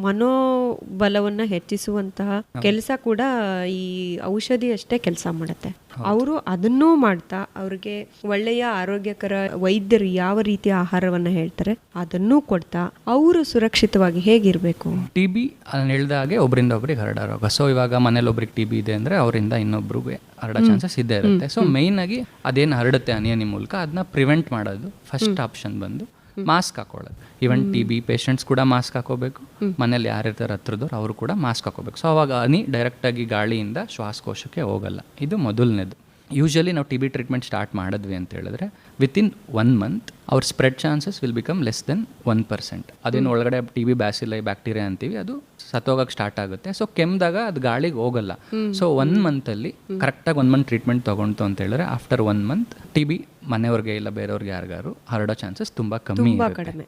ಮನೋಬಲವನ್ನ ಹೆಚ್ಚಿಸುವಂತಹ ಕೆಲಸ ಕೂಡ ಈ ಔಷಧಿ ಅಷ್ಟೇ ಕೆಲಸ ಮಾಡುತ್ತೆ. ಅವರು ಅದನ್ನೂ ಮಾಡ್ತಾ ಅವ್ರಿಗೆ ಒಳ್ಳೆಯ ಆರೋಗ್ಯಕರ ವೈದ್ಯರು ಯಾವ ರೀತಿಯ ಆಹಾರವನ್ನ ಹೇಳ್ತಾರೆ ಅದನ್ನೂ ಕೊಡ್ತಾ ಅವರು ಸುರಕ್ಷಿತವಾಗಿ ಹೇಗಿರ್ಬೇಕು? ಟಿ ಬಿ ಹೇಳಿದ ಹಾಗೆ ಒಬ್ಬರಿಂದ ಒಬ್ರಿಗೆ ಹರಡೋ ರೋಗ ಸೊ ಇವಾಗ ಮನೇಲಿ ಒಬ್ರಿಗೆ ಟಿ ಬಿ ಇದೆ ಅಂದ್ರೆ ಅವರಿಂದ ಇನ್ನೊಬ್ರಿಗೆ ಹರಡೋ ಚಾನ್ಸಸ್ ಇದ್ದೇ ಇರುತ್ತೆ. ಸೊ ಮೈನ್ ಆಗಿ ಅದೇನು ಹರಡುತ್ತೆ ಅನಿಯನಿ ಮೂಲಕ ಅದನ್ನ ಪ್ರಿವೆಂಟ್ ಮಾಡೋದು ಫಸ್ಟ್ ಆಪ್ಷನ್ ಬಂದು. ಮಾಸ್ಕ್ ಹಾಕೊಳ್ಳೋದು. ಈವನ್ ಟಿ ಬಿ ಪೇಷಂಟ್ಸ್ ಕೂಡ ಮಾಸ್ಕ್ ಹಾಕೋಬೇಕು. ಮನೇಲಿ ಯಾರಿರ್ತಾರೆ ಹತ್ರದವ್ರು ಅವರು ಕೂಡ ಮಾಸ್ಕ್ ಹಾಕೋಬೇಕು. ಸೊ ಅವಾಗ ಹನಿ ಡೈರೆಕ್ಟಾಗಿ ಗಾಳಿಯಿಂದ ಶ್ವಾಸಕೋಶಕ್ಕೆ ಹೋಗಲ್ಲ. ಇದು ಮೊದಲನೇದು. ಯೂಶಲಿ ನಾವು ಟಿ ಬಿ ಟ್ರೀಟ್ಮೆಂಟ್ ಸ್ಟಾರ್ಟ್ ಮಾಡಿದ್ವಿ ಅಂತ ಹೇಳಿದ್ರೆ ವಿತಿನ್ ಒನ್ ಮಂತ್ ಅವ್ರ spread chances will become less than one percent ಅದೇನು ಒಳಗಡೆ ಟಿ ಬಿ ಬ್ಯಾಸಿಲೈ ಬ್ಯಾಕ್ಟೀರಿಯಾ ಅಂತೀವಿ ಅದು ಸತ್ತೋಗಕ್ಕೆ ಸ್ಟಾರ್ಟ್ ಆಗುತ್ತೆ. ಸೊ ಕೆಮ್ದಾಗ ಅದು ಗಾಳಿಗೆ ಹೋಗಲ್ಲ. ಸೊ ಒನ್ ಮಂತಲ್ಲಿ ಕರೆಕ್ಟಾಗಿ ಒನ್ ಮಂತ್ ಟ್ರೀಟ್ಮೆಂಟ್ ತೊಗೊಂತು ಅಂತ ಹೇಳಿದ್ರೆ after one month T B ಮನೆಯವ್ರಿಗೆ ಇಲ್ಲ ಬೇರೆಯವ್ರಿಗೆ ಯಾರಿಗಾರು ಹರಡೋ ಚಾನ್ಸಸ್ ತುಂಬ ಕಮ್ಮಿ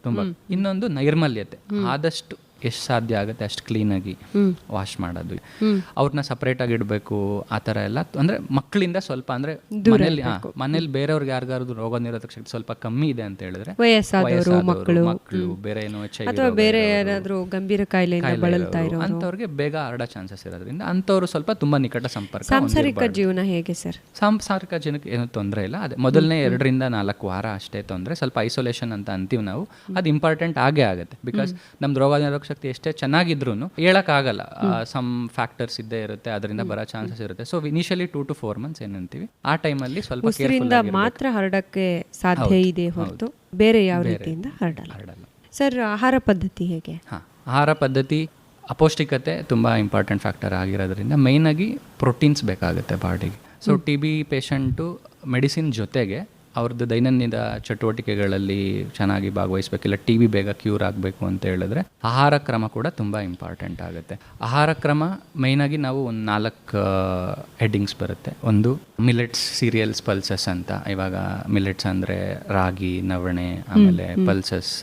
ತುಂಬ ಇನ್ನೊಂದು ನೈರ್ಮಲ್ಯತೆ. ಆದಷ್ಟು ಎಷ್ಟು ಸಾಧ್ಯ ಆಗುತ್ತೆ ಅಷ್ಟು ಕ್ಲೀನಾಗಿ ವಾಶ್ ಮಾಡೋದು. ಅವ್ರನ್ನ ಸಪ್ರೇಟಾಗಿ ಇಡಬೇಕು ಆ ಥರ ಎಲ್ಲ. ಅಂದರೆ ಮಕ್ಕಳಿಂದ ಸ್ವಲ್ಪ ಅಂದರೆ ಮನೇಲಿ ಮನೇಲಿ ಬೇರೆಯವ್ರಿಗೆ ಯಾರಿಗಾದ್ರು ರೋಗ ನಿರೋಧಕ ಶಕ್ತಿ ಸ್ವಲ್ಪ ಕಮ್ಮಿ ಇದೆ ಅಂತ ಹೇಳಿದ್ರೆ ವಯಸ್ಸಾದವರು ಮಕ್ಕಳು ಬೇರೆ ಏನೋ ಅಥವಾ ಬೇರೆ ಏನಾದರೂ ಗಂಭೀರ ಕಾಯಿಲೆಯಿಂದ ಬಳಲ್ತಾ ಇರೋ ಅಂಥವ್ರಿಗೆ ಬೇಗ ಹರಡೋ ಚಾನ್ಸಸ್ ಇರೋದ್ರಿಂದ ಅಂಥವ್ರು ಸ್ವಲ್ಪ ತುಂಬ ನಿಕಟ ಸಂಪರ್ಕ ಸಾಂಸಾರಿಕ ಜೀವನ ಹೇಗೆ ಸರ್? ಸಾಂಸಾರಿಕ ಜೀವನಕ್ಕೆ ಏನೂ ತೊಂದರೆ ಇಲ್ಲ. ಅದೇ ಮೊದಲನೇ ಎರಡರಿಂದ ನಾಲ್ಕು ವಾರ ಅಷ್ಟೇ ತೊಂದರೆ. ಸ್ವಲ್ಪ ಐಸೋಲೇಷನ್ ಅಂತ ಅಂತೀವಿ ನಾವು. ಅದು ಇಂಪಾರ್ಟೆಂಟ್ ಆಗೇ ಆಗುತ್ತೆ. ಬಿಕಾಸ್ ನಮ್ದು ರೋಗ ನಿರೋಧಕ ಶಕ್ತಿ ಎಷ್ಟೇ ಚೆನ್ನಾಗಿದ್ರು ಹೇಳೋಕ್ಕಾಗಲ್ಲ. ಸಮ್ ಫ್ಯಾಕ್ಟರ್ಸ್ ಇದ್ದೇ ಇರುತ್ತೆ ಅದರಿಂದ ಬರೋ ಚಾನ್ಸಸ್ ಇರುತ್ತೆ. So initially two to four months ಏನಂತೀವಿ. ಆ ಟೈಮಲ್ಲಿ ಸ್ವಲ್ಪ ಉಸಿರಿಂದ ಮಾತ್ರ ಹರಡಕ್ಕೆ ಸಾಧ್ಯ ಇದೆ ಹೊರತು ಬೇರೆ ಯಾವ ರೀತಿಯಿಂದ ಹರಡಲ್ಲ. ಸರ್ ಆಹಾರ ಪದ್ಧತಿ ಹೇಗೆ? ಹಾಂ ಆಹಾರ ಪದ್ಧತಿ ಅಪೌಷ್ಟಿಕತೆ ತುಂಬ ಇಂಪಾರ್ಟೆಂಟ್ ಫ್ಯಾಕ್ಟರ್ ಆಗಿರೋದ್ರಿಂದ ಆಗಿ ಪ್ರೋಟೀನ್ಸ್ ಬೇಕಾಗುತ್ತೆ ಬಾಡಿಗೆ. So T B patient medicine ಜೊತೆಗೆ ಅವ್ರದ್ದು ದೈನಂದಿನ ಚಟುವಟಿಕೆಗಳಲ್ಲಿ ಚೆನ್ನಾಗಿ ಭಾಗವಹಿಸಬೇಕಿಲ್ಲ ಟಿ ವಿ ಬೇಗ ಕ್ಯೂರ್ ಆಗಬೇಕು ಅಂತ ಹೇಳಿದ್ರೆ ಆಹಾರ ಕ್ರಮ ಕೂಡ ತುಂಬ ಇಂಪಾರ್ಟೆಂಟ್ ಆಗುತ್ತೆ. ಆಹಾರ ಕ್ರಮ ಮೇಯ್ನಾಗಿ ನಾವು ಒಂದು ನಾಲ್ಕು ಹೆಡ್ಡಿಂಗ್ಸ್ ಬರುತ್ತೆ. ಒಂದು ಮಿಲೆಟ್ಸ್ ಸೀರಿಯಲ್ಸ್ ಪಲ್ಸಸ್ ಅಂತ. ಇವಾಗ ಮಿಲೆಟ್ಸ್ ಅಂದರೆ ರಾಗಿ ನವಣೆ ಆಮೇಲೆ ಪಲ್ಸಸ್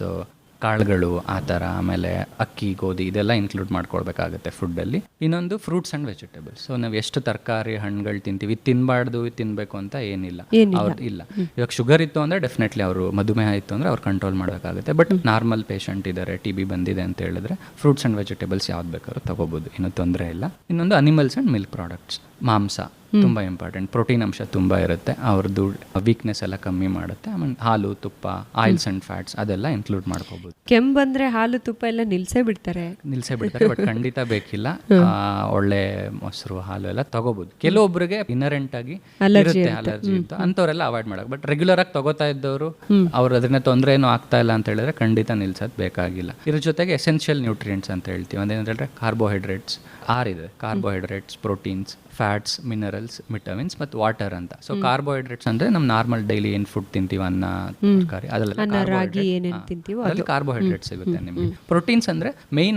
ಕಾಳುಗಳು ಆ ಥರ ಆಮೇಲೆ ಅಕ್ಕಿ ಗೋಧಿ ಇದೆಲ್ಲ ಇನ್ಕ್ಲೂಡ್ ಮಾಡ್ಕೊಳ್ಬೇಕಾಗುತ್ತೆ ಫುಡ್ಡಲ್ಲಿ ಇನ್ನೊಂದು ಫ್ರೂಟ್ಸ್ ಆ್ಯಂಡ್ ವೆಜಿಟೇಬಲ್ಸ್ ಸೊ ನಾವು ಎಷ್ಟು ತರಕಾರಿ ಹಣ್ಣುಗಳು ತಿಂತೀವಿ ತಿನ್ನಬಾರ್ದು ತಿನ್ನಬೇಕು ತಿನ್ಬೇಕು ಅಂತ ಏನಿಲ್ಲ. ಅವ್ರು ಇಲ್ಲ. ಇವಾಗ ಶುಗರ್ ಇತ್ತು ಅಂದರೆ ಡೆಫಿನೆಟ್ಲಿ ಅವರು ಮಧುಮೇಹ ಇತ್ತು ಅಂದರೆ ಅವ್ರು ಕಂಟ್ರೋಲ್ ಮಾಡಬೇಕಾಗುತ್ತೆ. ಬಟ್ ನಾರ್ಮಲ್ ಪೇಷಂಟ್ ಇದ್ದಾರೆ ಟಿ ಬಿ ಬಂದಿದೆ ಅಂತ ಹೇಳಿದ್ರೆ ಫ್ರೂಟ್ಸ್ ಆ್ಯಂಡ್ ವೆಜಿಟೇಬಲ್ಸ್ ಯಾವ್ದು ಬೇಕಾದ್ರೂ ತಗೋಬೋದು ಏನೂ ತೊಂದರೆ ಇಲ್ಲ. ಇನ್ನೊಂದು ಅನಿಮಲ್ಸ್ ಆ್ಯಂಡ್ ಮಿಲ್ಕ್ ಪ್ರಾಡಕ್ಟ್ಸ್ ಮಾಂಸ ತುಂಬ ಇಂಪಾರ್ಟೆಂಟ್ ಪ್ರೋಟೀನ್ ಅಂಶ ತುಂಬ ಇರುತ್ತೆ. ಅವ್ರದ್ದು ವೀಕ್ನೆಸ್ ಎಲ್ಲ ಕಮ್ಮಿ ಮಾಡುತ್ತೆ. ಆಮೇಲೆ ಹಾಲು ತುಪ್ಪ ಆಯಿಲ್ಸ್ ಅಂಡ್ ಫ್ಯಾಟ್ಸ್ ಅದೆಲ್ಲ ಇನ್ಕ್ಲೂಡ್ ಮಾಡ್ಕೋಬೋದು. ಕೆಮ್ಮು ಬಂದ್ರೆ ಹಾಲು ತುಪ್ಪ ಎಲ್ಲ ನಿಲ್ಸೇ ಬಿಡ್ತಾರೆ. ನಿಲ್ಸೇ ಬಿಡ್ತಾರೆ ಬಟ್ ಖಂಡಿತ ಬೇಕಿಲ್ಲ. ಆ, ಒಳ್ಳೆ ಮೊಸರು ಹಾಲು ಎಲ್ಲ ತಗೋಬಹುದು ಕೆಲವೊಬ್ಬರಿಗೆ ಇನರೆಂಟ್ ಆಗಿ ಇರುತ್ತೆ ಅಲರ್ಜಿ ಅಂತ ಅಂಥವ್ರೆಲ್ಲ ಅವಾಯ್ಡ್ ಮಾಡಕ್ ಬಟ್ ರೆಗ್ಯುಲರ್ ಆಗಿ ತಗೋತಾ ಇದ್ದವರು ಅವ್ರು ಅದನ್ನ ತೊಂದರೆ ಏನೂ ಆಗ್ತಾ ಇಲ್ಲ ಅಂತ ಹೇಳಿದ್ರೆ ಖಂಡಿತ ನಿಲ್ಸೋದು ಬೇಕಾಗಿಲ್ಲ. ಇದ್ರ ಜೊತೆಗೆ ಎಸೆನ್ಷಿಯಲ್ ನ್ಯೂಟ್ರಿಯೆಂಟ್ಸ್ ಅಂತ ಹೇಳ್ತೀವಿ. ಅಂದ್ರೆ ಹೇಳಿದ್ರೆ ಕಾರ್ಬೋಹೈಡ್ರೇಟ್ಸ್ ಇದೆ carbohydrates proteins fats minerals vitamins ಮತ್ತು ವಾಟರ್ ಅಂತ. ಸೊ ಕಾರ್ಬೋಹೈಡ್ರೇಟ್ಸ್ ಅಂದ್ರೆ ನಮ್ಮ ನಾರ್ಮಲ್ ಡೈಲಿ ಏನು ಫುಡ್ ತಿಂತೀವಿ ಅನ್ನ ತರಕಾರಿ ಅದರಲ್ಲಿ ಕಾರ್ಬೋಹೈಡ್ರೇಟ್ ಸಿಗುತ್ತೆ ನಿಮಗೆ. ಪ್ರೋಟೀನ್ಸ್ ಅಂದರೆ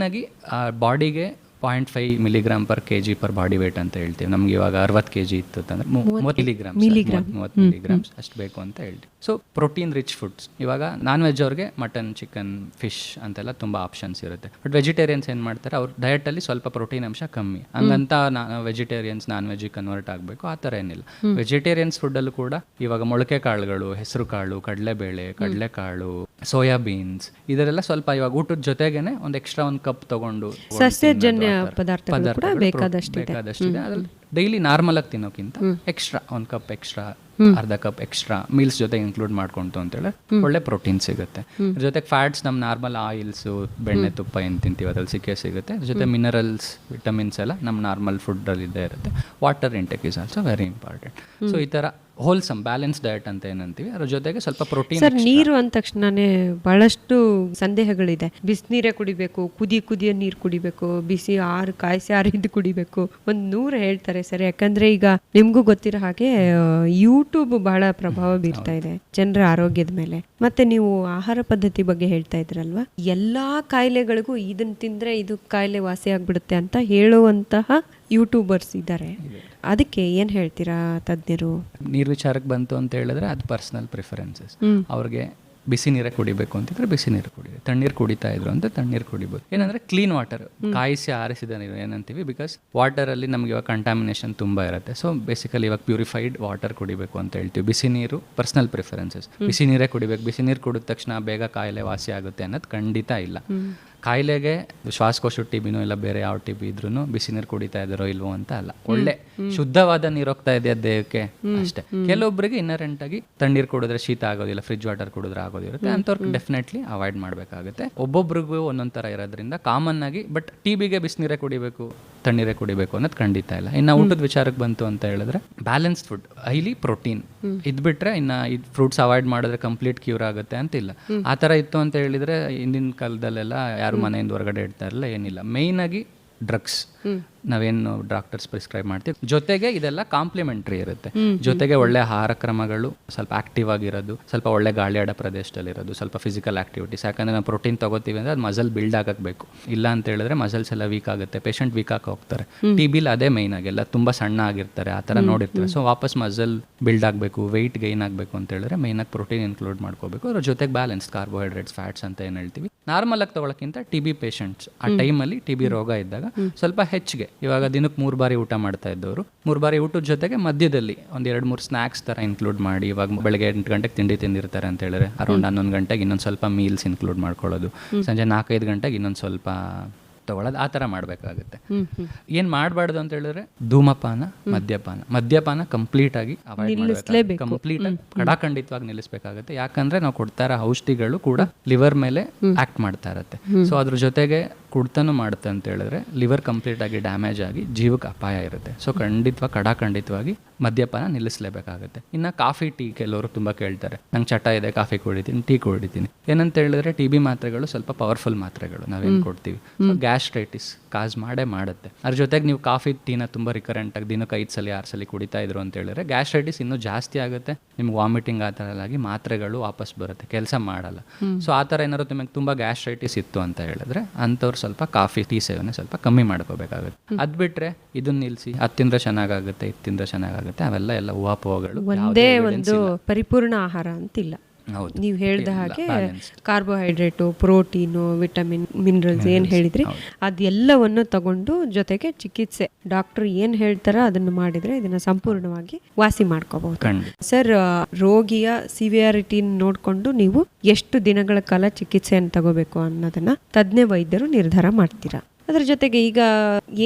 ಆಗಿ ಬಾಡಿಗೆ point five milligram per K G per body weight ಅಂತ ಹೇಳ್ತೀವಿ. ನಮ್ಗೆ ಇವಾಗ ಅರವತ್ತು ಕೆ ಜಿ ಇತ್ತು ಅಂತಂದ್ರೆ ಮೂವತ್ತು ಮಿಲಿಗ್ರಾಮ್ ಮೂವತ್ತು ಮಿಲಿಗ್ರಾಮ್ಸ್ ಅಷ್ಟು ಬೇಕು ಅಂತ ಹೇಳ್ತೀವಿ. ಸೊ ಪ್ರೋಟೀನ್ ರಿಚ್ ಫುಡ್ಸ್ ಇವಾಗ ನಾನ್ ವೆಜ್ ಅವ್ರಿಗೆ ಮಟನ್ ಚಿಕನ್ ಫಿಶ್ ಅಂತೆಲ್ಲ ತುಂಬ ಆಪ್ಷನ್ಸ್ ಇರುತ್ತೆ. ಬಟ್ ವೆಜಿಟೇರಿಯನ್ಸ್ ಏನು ಮಾಡ್ತಾರೆ? ಅವ್ರ ಡಯಟಲ್ಲಿ ಸ್ವಲ್ಪ ಪ್ರೋಟೀನ್ ಅಂಶ ಕಮ್ಮಿ. ಹಂಗಂತ ವೆಜಿಟೇರಿಯನ್ಸ್ ನಾನ್ ವೆಜ್ ಕನ್ವರ್ಟ್ ಆಗಬೇಕು. ಆ ಥರ ಏನಿಲ್ಲ. ವೆಜಿಟೇರಿಯನ್ಸ್ ಫುಡ್ಡಲ್ಲೂ ಕೂಡ ಇವಾಗ ಮೊಳಕೆ ಕಾಳುಗಳು ಹೆಸರು ಕಾಳು ಕಡಲೆಬೇಳೆ ಕಡಲೆಕಾಳು ಸೋಯಾಬೀನ್ಸ್ ಇದರೆಲ್ಲ ಸ್ವಲ್ಪ ಇವಾಗ ಊಟದ ಜೊತೆಗೇನೆ ಒಂದು ಎಕ್ಸ್ಟ್ರಾ ಒಂದು ಕಪ್ ತಗೊಂಡು ಸಸ್ಯಜನ್ಯ ಪದಾರ್ಥಗಳು ಕೂಡ ಬೇಕಾದಷ್ಟಿದೆ. ಬೇಕಾದಷ್ಟಿದೆ. ಅದ್ರಲ್ಲಿ ಡೈಲಿ ನಾರ್ಮಲ್ ಆಗಿ ತಿನ್ನೋಕ್ಕಿಂತ ಎಕ್ಸ್ಟ್ರಾ ಒಂದು ಕಪ್ ಎಕ್ಸ್ಟ್ರಾ ಅರ್ಧ ಕಪ್ ಎಕ್ಸ್ಟ್ರಾ ಮೀಲ್ಸ್ ಜೊತೆ ಇನ್ಕ್ಲೂಡ್ ಮಾಡ್ಕೊಂತು ಅಂತೇಳಿ ಒಳ್ಳೆ ಪ್ರೋಟೀನ್ ಸಿಗುತ್ತೆ. ಜೊತೆಗೆ ಫ್ಯಾಟ್ಸ್ ನಮ್ಮ ನಾರ್ಮಲ್ ಆಯಿಲ್ಸ್ ಬೆಣ್ಣೆ ತುಪ್ಪ ಏನು ತಿಂತೀವಿ ಅದ್ರಲ್ಲಿ ಸಿಕ್ಕೇ ಸಿಗುತ್ತೆ. ಜೊತೆ ಮಿನರಲ್ಸ್ ವಿಟಮಿನ್ಸ್ ಎಲ್ಲ ನಮ್ಮ ನಾರ್ಮಲ್ ಫುಡ್ ಅಲ್ಲಿ ಇದ್ದೇ ಇರುತ್ತೆ water intake is also very important so ಈ ಥರ ಹೋಲ್ಸಮ್ ಬ್ಯಾಲೆನ್ಸ್ ಡಯಟ್ ಅಂತ ಏನಂತೀವಿ ಅದ್ರ ಜೊತೆಗೆ ಸ್ವಲ್ಪ ಪ್ರೋಟೀನ್ ಸರ್ ನೀರು ಅಂದ ತಕ್ಷಣನೇ ಬಹಳಷ್ಟು ಸಂದೇಹಗಳಿದೆ. ಬಿಸಿನೀರೇ ಕುಡಿಬೇಕು ಕುದಿ ಕುದಿಯ ನೀರು ಕುಡಿಬೇಕು ಬಿಸಿ ಆರು ಕಾಯಿಸಿ ಆರಿದ್ದು ಕುಡಿಬೇಕು. ಒಂದು ನೂರು ಹೇಳ್ತಾರೆ ಸರ್ ಯಾಕಂದ್ರೆ ಈಗ ನಿಮ್ಗೂ ಗೊತ್ತಿರೋ ಹಾಗೆ ಯೂಟ್ಯೂಬ್ ಬಹಳ ಪ್ರಭಾವ ಬೀರ್ತಾ ಇದೆ ಜನರ ಆರೋಗ್ಯದ ಮೇಲೆ. ಮತ್ತೆ ನೀವು ಆಹಾರ ಪದ್ಧತಿ ಬಗ್ಗೆ ಹೇಳ್ತಾ ಇದ್ರಲ್ವಾ? ಎಲ್ಲಾ ಕಾಯಿಲೆಗಳಿಗೂ ಇದನ್ನ ತಿಂದ್ರೆ ಇದು ಕಾಯಿಲೆ ವಾಸಿ ಆಗ್ಬಿಡುತ್ತೆ ಅಂತ ಹೇಳುವಂತಹ ಯೂಟ್ಯೂಬರ್ಸ್ ಇದ್ದಾರೆ. ಅದಕ್ಕೆ ಏನು ಹೇಳ್ತೀರಾ ತಜ್ಞರು? ನೀರು ವಿಚಾರಕ್ಕೆ ಬಂತು ಅಂತ ಹೇಳಿದ್ರೆ ಅದು ಪರ್ಸನಲ್ ಪ್ರಿಫರೆನ್ಸಸ್ ಅವ್ರಿಗೆ ಬಿಸಿ ನೀರೇ ಕುಡಿಬೇಕು ಅಂತಿದ್ರೆ ಬಿಸಿ ನೀರು ಕುಡಿಬೇಕು ತಣ್ಣೀರು ಕುಡಿತಾ ಇದ್ರು ಅಂತ ತಣ್ಣೀರು ಕುಡಿಬೋದು. ಏನಂದ್ರೆ ಕ್ಲೀನ್ ವಾಟರ್ ಕಾಯಿಸಿ ಆರಿಸಿದ ನೀರು ಏನಂತೀವಿ ಬಿಕಾಸ್ ವಾಟರಲ್ಲಿ ನಮ್ಗೆ ಇವಾಗ ಕಂಟಾಮಿನೇಷನ್ ತುಂಬ ಇರುತ್ತೆ. ಸೊ ಬೇಸಿಕಲಿ ಇವಾಗ ಪ್ಯೂರಿಫೈಡ್ ವಾಟರ್ ಕುಡಿಬೇಕು ಅಂತ ಹೇಳ್ತೀವಿ. ಬಿಸಿ ನೀರು ಪರ್ಸನಲ್ ಪ್ರಿಫರೆನ್ಸಸ್ ಬಿಸಿ ನೀರೇ ಕುಡಿಬೇಕು. ಬಿಸಿ ನೀರು ಕುಡಿದ ತಕ್ಷಣ ಬೇಗ ಕಾಯಿಲೆ ವಾಸಿ ಆಗುತ್ತೆ ಅನ್ನೋದು ಖಂಡಿತ ಇಲ್ಲ. ಕಾಯಿಲೆಗೆ ಶ್ವಾಸಕೋಶ ಟಿ ಬಿನೂ ಇಲ್ಲ ಬೇರೆ ಯಾವ ಟಿ ಬಿ ಇದ್ರೂ ಬಿಸಿ ನೀರು ಕುಡಿತಾ ಇದ್ದಾರೋ ಇಲ್ವೋ ಅಂತ ಅಲ್ಲ. ಒಳ್ಳೆ ಶುದ್ಧವಾದ ನೀರು ಹೋಗ್ತಾ ಇದೆ ದೇಹಕ್ಕೆ? ಅಷ್ಟೇ. ಕೆಲವೊಬ್ಬರಿಗೆ ಇನ್ನರೆಂಟ್ ಆಗಿ ತಣ್ಣೀರು ಕುಡಿದ್ರೆ ಶೀತ ಆಗೋದಿಲ್ಲ ಫ್ರಿಜ್ ವಾಟರ್ ಕುಡಿದ್ರೆ ಆಗೋದಿರುತ್ತೆ ಅಂಥವ್ರಿಗೆ ಡೆಫಿನೆಟ್ಲಿ ಅವಾಯ್ಡ್ ಮಾಡಬೇಕಾಗುತ್ತೆ. ಒಬ್ಬೊಬ್ರಿಗೂ ಒಂದೊಂದು ತರ ಇರೋದ್ರಿಂದ ಕಾಮನ್ ಆಗಿ ಬಟ್ ಟಿ ಬಿಗೆ ಬಿಸಿನೀರೇ ಕುಡಿಬೇಕು ತಣ್ಣೀರೇ ಕುಡಿಬೇಕು ಅನ್ನೋದು ಖಂಡಿತ ಇಲ್ಲ. ಇನ್ನು ಊಟದ ವಿಚಾರಕ್ಕೆ ಬಂತು ಅಂತ ಹೇಳಿದ್ರೆ ಬ್ಯಾಲೆನ್ಸ್ಡ್ ಫುಡ್ ಹೈಲಿ ಪ್ರೋಟೀನ್ ಇದ್ಬಿಟ್ರೆ ಇನ್ನ ಇದು ಫ್ರೂಟ್ಸ್ ಅವಾಯ್ಡ್ ಮಾಡಿದ್ರೆ ಕಂಪ್ಲೀಟ್ ಕ್ಯೂರ್ ಆಗುತ್ತೆ ಅಂತಿಲ್ಲ ಆ ಥರ ಇತ್ತು ಅಂತ ಹೇಳಿದ್ರೆ ಹಿಂದಿನ ಕಾಲದಲ್ಲೆಲ್ಲ ಯಾರು ಮನೆಯಿಂದ ಹೊರಗಡೆ ಇಡ್ತಾ ಇರಲಿಲ್ಲ ಏನಿಲ್ಲ. ಮೇಯ್ನಾಗಿ ಡ್ರಗ್ಸ್ ನಾವೇನು ಡಾಕ್ಟರ್ಸ್ ಪ್ರಿಸ್ಕ್ರೈಬ್ ಮಾಡ್ತೀವಿ. ಜೊತೆಗೆ ಇದೆಲ್ಲ ಕಾಂಪ್ಲಿಮೆಂಟ್ರಿ ಇರುತ್ತೆ. ಜೊತೆಗೆ ಒಳ್ಳೆ ಆಹಾರ ಕ್ರಮಗಳು ಸ್ವಲ್ಪ ಆಕ್ಟಿವ್ ಆಗಿರೋದು ಸ್ವಲ್ಪ ಒಳ್ಳೆ ಗಾಳಿಯಾಡ ಪ್ರದೇಶದಲ್ಲಿ ಇರೋದು ಸ್ವಲ್ಪ ಫಿಸಿಕಲ್ ಆಕ್ಟಿವಿಟೀಸ್ ಯಾಕಂದ್ರೆ ನಾವು ಪ್ರೋಟೀನ್ ತಗೋತೀವಿ ಅಂದ್ರೆ ಅದು ಮಸಲ್ ಬಿಲ್ಡ್ ಆಗಬೇಕು ಇಲ್ಲ ಅಂತ ಹೇಳಿದ್ರೆ ಮಸಲ್ಸ್ ಎಲ್ಲ ವೀಕ್ ಆಗುತ್ತೆ ಪೇಷಂಟ್ ವೀಕ್ ಆಗಿ ಹೋಗ್ತಾರೆ. ಟಿ ಬಿಲ್ ಅದೇ ಮೈನ್ ಆಗಿ ಎಲ್ಲ ತುಂಬಾ ಸಣ್ಣ ಆಗಿರ್ತಾರೆ ಆ ಥರ ನೋಡಿರ್ತೀವಿ. ಸೊ ವಾಪಸ್ ಮಸಲ್ ಬಿಲ್ಡ್ ಆಗಬೇಕು ವೆಯ್ಟ್ ಗೈನ್ ಆಗಬೇಕು ಅಂತ ಹೇಳಿದ್ರೆ ಮೈನ್ ಆಗಿ ಪ್ರೋಟೀನ್ ಇನ್ಕ್ಲೂಡ್ ಮಾಡ್ಕೋಬೇಕು. ಅದ್ರ ಜೊತೆಗೆ ಬ್ಯಾಲೆನ್ಸ್ ಕಾರ್ಬೋಹೈಡ್ರೇಟ್ಸ್ ಫ್ಯಾಟ್ಸ್ ಅಂತ ಏನು ಹೇಳ್ತೀವಿ. ನಾರ್ಮಲ್ ಆಗಿ ತಗೊಳಕ್ಕಿಂತ ಟಿ ಬಿ ಪೇಷಂಟ್ಸ್ ಆ ಟೈಮಲ್ಲಿ ಟಿ ಬಿ ರೋಗ ಇದ್ದಾಗ ಸ್ವಲ್ಪ ಹೆಚ್ಚಿಗೆ ಇವಾಗ ದಿನಕ್ಕೆ ಮೂರು ಬಾರಿ ಊಟ ಮಾಡ್ತಾ ಇದ್ದವರು. ಮೂರು ಬಾರಿ ಊಟದ ಜೊತೆಗೆ ಮಧ್ಯದಲ್ಲಿ ಒಂದು ಎರಡು ಮೂರು ಸ್ನ್ಯಾಕ್ಸ್ ಥರ ಇನ್ಕ್ಲೂಡ್ ಮಾಡಿ ಇವಾಗ ಬೆಳಗ್ಗೆ ಎಂಟು ಗಂಟೆಗೆ ತಿಂಡಿ ತಿಂದಿರ್ತಾರೆ ಅಂತ ಹೇಳಿದ್ರೆ ಅರೌಂಡ್ ಹನ್ನೊಂದು ಗಂಟೆಗೆ ಇನ್ನೊಂದು ಸ್ವಲ್ಪ ಮೀಲ್ಸ್ ಇನ್ಕ್ಲೂಡ್ ಮಾಡ್ಕೊಳ್ಳೋದು. ಸಂಜೆ ನಾಲ್ಕೈದು ಗಂಟೆಗೆ ಇನ್ನೊಂದು ಸ್ವಲ್ಪ ತಗೊಳ್ಳೋದು ಆ ಥರ ಮಾಡಬೇಕಾಗುತ್ತೆ. ಏನು ಮಾಡಬಾರ್ದು ಅಂತ ಹೇಳಿದ್ರೆ ಧೂಮಪಾನ ಮದ್ಯಪಾನ. ಮದ್ಯಪಾನ ಕಂಪ್ಲೀಟ್ ಆಗಿ ಅವಾಯ್ಡ್ ಕಂಪ್ಲೀಟ್ ಕಡಾಖಂಡಿತವಾಗಿ ನಿಲ್ಲಿಸಬೇಕಾಗುತ್ತೆ. ಯಾಕಂದ್ರೆ ನಾವು ಕೊಡ್ತಾ ಇರೋ ಔಷಧಿಗಳು ಕೂಡ ಲಿವರ್ ಮೇಲೆ ಆಕ್ಟ್ ಮಾಡ್ತಾ ಇರುತ್ತೆ. ಸೊ ಅದ್ರ ಜೊತೆಗೆ ಕುಡ್ತನೂ ಮಾಡುತ್ತೆ ಅಂತ ಹೇಳಿದ್ರೆ ಲಿವರ್ ಕಂಪ್ಲೀಟ್ ಆಗಿ ಡ್ಯಾಮೇಜ್ ಆಗಿ ಜೀವಕ್ಕೆ ಅಪಾಯ ಇರುತ್ತೆ. ಸೊ ಖಂಡಿತವಾಗಿ ಕಡಾಖಂಡಿತವಾಗಿ ಮದ್ಯಪಾನ ನಿಲ್ಲಿಸಲೇಬೇಕಾಗುತ್ತೆ. ಇನ್ನು ಕಾಫಿ ಟೀ ಕೆಲವರು ತುಂಬ ಕೇಳ್ತಾರೆ. ನಂಗೆ ಚಟ ಇದೆ ಕಾಫಿ ಕುಡಿತೀನಿ ಟೀ ಕುಡಿತೀನಿ. ಏನಂತ ಹೇಳಿದ್ರೆ ಟಿ ಬಿ ಮಾತ್ರೆಗಳು ಸ್ವಲ್ಪ ಪವರ್ಫುಲ್ ಮಾತ್ರೆಗಳು ನಾವೇನು ಕೊಡ್ತೀವಿ. ಗ್ಯಾಸ್ಟ್ರೈಟಿಸ್ ಕಾಸ್ ಮಾಡೇ ಮಾಡುತ್ತೆ. ಅದ್ರ ಜೊತೆಗೆ ನೀವು ಕಾಫಿ ಟೀನ ತುಂಬ ರಿಕರೆಂಟ್ ಆಗಿ ದಿನಕ್ಕೆ ಐದು ಸಲ ಆರು ಸಲ ಕುಡಿತಾ ಇದ್ರು ಅಂತ ಹೇಳಿದ್ರೆ ಗ್ಯಾಸ್ಟ್ರೈಟಿಸ್ ಇನ್ನೂ ಜಾಸ್ತಿ ಆಗುತ್ತೆ. ನಿಮ್ಗೆ ವಾಮಿಟಿಂಗ್ ಆ ಥರ ಆಗಿ ಮಾತ್ರೆಗಳು ವಾಪಸ್ ಬರುತ್ತೆ ಕೆಲಸ ಮಾಡಲ್ಲ. ಸೊ ಆ ಥರ ಏನಾದ್ರು ನಿಮಗೆ ತುಂಬ ಗ್ಯಾಸ್ಟ್ರೈಟಿಸ್ ಇತ್ತು ಅಂತ ಹೇಳಿದ್ರೆ ಅಂಥವ್ರು ಸ್ವಲ್ಪ ಕಾಫಿ ಟೀ ಸೇವನೆ ಸ್ವಲ್ಪ ಕಮ್ಮಿ ಮಾಡ್ಕೋಬೇಕಾಗುತ್ತೆ. ಅದ್ ಬಿಟ್ರೆ ಇದನ್ನ ನಿಲ್ಲಿಸಿ ಅದು ತಿಂದ್ರೆ ಚೆನ್ನಾಗಾಗುತ್ತೆ ಇದು ತಿಂದ್ರೆ ಚೆನ್ನಾಗಾಗುತ್ತೆ ಅವೆಲ್ಲ ಎಲ್ಲ ಊಹಾಪೋಹಗಳು ಒಂದೇ ಒಂದು ಪರಿಪೂರ್ಣ ಆಹಾರ ಅಂತಿಲ್ಲ. ನೀವು ಹೇಳ್ದ ಹಾಗೆ ಕಾರ್ಬೋಹೈಡ್ರೇಟು ಪ್ರೋಟೀನು ವಿಟಮಿನ್ ಮಿನರಲ್ಸ್ ಏನು ಹೇಳಿದ್ರಿ ಅದೆಲ್ಲವನ್ನು ತಗೊಂಡು ಜೊತೆಗೆ ಚಿಕಿತ್ಸೆ. ಡಾಕ್ಟರ್ ಏನು ಹೇಳ್ತಾರ ಅದನ್ನು ಮಾಡಿದ್ರೆ ಇದನ್ನ ಸಂಪೂರ್ಣವಾಗಿ ವಾಸಿ ಮಾಡ್ಕೋಬಹುದು. ಸರ್ ರೋಗಿಯ ಸಿವಿಯಾರಿಟಿ ನೋಡಿಕೊಂಡು ನೀವು ಎಷ್ಟು ದಿನಗಳ ಕಾಲ ಚಿಕಿತ್ಸೆಯನ್ನು ತಗೋಬೇಕು ಅನ್ನೋದನ್ನ ತಜ್ಞ ವೈದ್ಯರು ನಿರ್ಧಾರ ಮಾಡ್ತೀರಾ? ಅದ್ರ ಜೊತೆಗೆ ಈಗ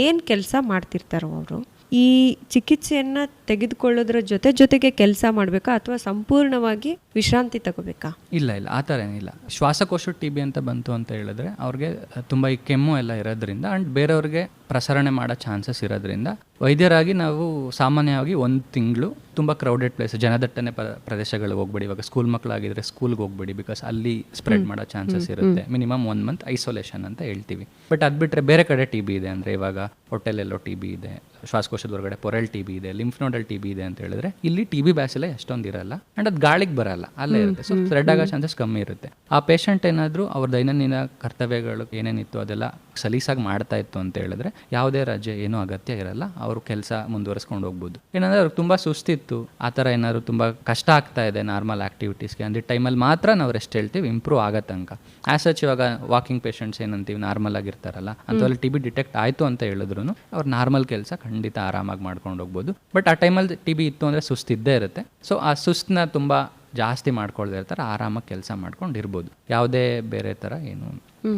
ಏನು ಕೆಲಸ ಮಾಡ್ತಿರ್ತಾರೋ ಅವರು ಈ ಚಿಕಿತ್ಸೆಯನ್ನು ತೆಗೆದುಕೊಳ್ಳೋದ್ರ ಜೊತೆ ಜೊತೆಗೆ ಕೆಲಸ ಮಾಡಬೇಕಾ ಅಥವಾ ಸಂಪೂರ್ಣವಾಗಿ ವಿಶ್ರಾಂತಿ ತಗೋಬೇಕಾ? ಇಲ್ಲ ಇಲ್ಲ, ಆ ಥರ ಏನಿಲ್ಲ. ಶ್ವಾಸಕೋಶ ಟಿ ಬಿ ಅಂತ ಬಂತು ಅಂತ ಹೇಳಿದ್ರೆ ಅವ್ರಿಗೆ ತುಂಬ ಈ ಕೆಮ್ಮು ಎಲ್ಲ ಇರೋದ್ರಿಂದ ಆ್ಯಂಡ್ ಬೇರೆಯವ್ರಿಗೆ ಪ್ರಸರಣೆ ಮಾಡೋ ಚಾನ್ಸಸ್ ಇರೋದ್ರಿಂದ ವೈದ್ಯರಾಗಿ ನಾವು ಸಾಮಾನ್ಯವಾಗಿ ಒಂದು ತಿಂಗಳು ತುಂಬ ಕ್ರೌಡೆಡ್ ಪ್ಲೇಸ್ ಜನದಟ್ಟನೆ ಪ್ರದೇಶಗಳಿಗೆ ಹೋಗ್ಬೇಡಿ. ಇವಾಗ ಸ್ಕೂಲ್ ಮಕ್ಕಳಾಗಿದ್ರೆ ಸ್ಕೂಲ್ಗೆ ಹೋಗ್ಬೇಡಿ ಬಿಕಾಸ್ ಅಲ್ಲಿ ಸ್ಪ್ರೆಡ್ ಮಾಡೋ ಚಾನ್ಸಸ್ ಇರುತ್ತೆ. ಮಿನಿಮಮ್ ಒನ್ ಮಂತ್ ಐಸೋಲೇಷನ್ ಅಂತ ಹೇಳ್ತೀವಿ. ಬಟ್ ಅದು ಬಿಟ್ಟರೆ ಬೇರೆ ಕಡೆ ಟಿ ಬಿ ಇದೆ ಅಂದರೆ ಇವಾಗ ಹೊಟ್ಟೆಲೆಲ್ಲೋ ಟಿ ಬಿ ಇದೆ ಶ್ವಾಸಕೋಶದ ಹೊರಗಡೆ ಪೊರೆಲ್ ಟಿ ಬಿ ಇದೆ ಲಿಂಫ್ ನೋಡಲ್ ಟಿ ಬಿ ಇದೆ ಅಂತ ಹೇಳಿದ್ರೆ ಇಲ್ಲಿ ಟಿ ಬಿ ಬ್ಯಾಸಿಲೆ ಎಷ್ಟೊಂದು ಇರಲ್ಲ. ಅಂಡ್ ಅದು ಗಾಳಿಗೆ ಬರಲ್ಲ ಅಲ್ಲೇ ಇರುತ್ತೆ. ಸೊ ಸ್ಪ್ರೆಡ್ ಆಗೋ ಚಾನ್ಸಸ್ ಕಮ್ಮಿ ಇರುತ್ತೆ. ಆ ಪೇಷಂಟ್ ಏನಾದರೂ ಅವ್ರ ದೈನಂದಿನ ಕರ್ತವ್ಯಗಳು ಏನೇನಿತ್ತು ಅದೆಲ್ಲ ಸಲೀಸಾಗಿ ಮಾಡ್ತಾ ಇತ್ತು ಅಂತ ಹೇಳಿದ್ರೆ ಯಾವುದೇ ರಾಜ್ಯ ಏನೂ ಅಗತ್ಯ ಇರಲ್ಲ. ಅವರು ಕೆಲಸ ಮುಂದುವರಿಸ್ಕೊಂಡು ಹೋಗ್ಬೋದು. ಏನಂದ್ರೆ ಅವ್ರಿಗೆ ತುಂಬ ಸುಸ್ತಿತ್ತು. ಆ ಥರ ಏನಾದ್ರು ತುಂಬ ಕಷ್ಟ ಆಗ್ತಾ ಇದೆ ನಾರ್ಮಲ್ ಆ್ಯಕ್ಟಿವಿಟೀಸ್ಗೆ ಅಂದರೆ ಟೈಮಲ್ಲಿ ಮಾತ್ರ ನಾವು ರೆಸ್ಟ್ ಹೇಳ್ತೀವಿ ಇಂಪ್ರೂವ್ ಆಗೋ ತನಕ. ಆ್ಯಸ್ ಸಚ್ ಇವಾಗ ವಾಕಿಂಗ್ ಪೇಷಂಟ್ಸ್ ಏನಂತೀವಿ ನಾರ್ಮಲ್ ಆಗಿರ್ತಾರಲ್ಲ ಅಂಥವ್ರಲ್ಲಿ ಟಿ ಬಿ ಡಿಟೆಕ್ಟ್ ಆಯಿತು ಅಂತ ಹೇಳಿದ್ರು ಅವ್ರು ನಾರ್ಮಲ್ ಕೆಲಸ ಖಂಡಿತ ಆರಾಮಾಗಿ ಮಾಡ್ಕೊಂಡು ಹೋಗ್ಬೋದು. ಬಟ್ ಆ ಟೈಮಲ್ಲಿ ಟಿ ಬಿ ಇತ್ತು ಅಂದರೆ ಸುಸ್ತಿದ್ದೇ ಇರುತ್ತೆ. ಸೊ ಆ ಸುಸ್ತನ್ನ ತುಂಬ ಜಾಸ್ತಿ ಮಾಡ್ಕೊಳ್ದೇ ಇರ್ತಾರೆ ಆರಾಮಾಗಿ ಕೆಲಸ ಮಾಡ್ಕೊಂಡು ಇರ್ಬೋದು ಯಾವುದೇ ಬೇರೆ ಥರ ಏನು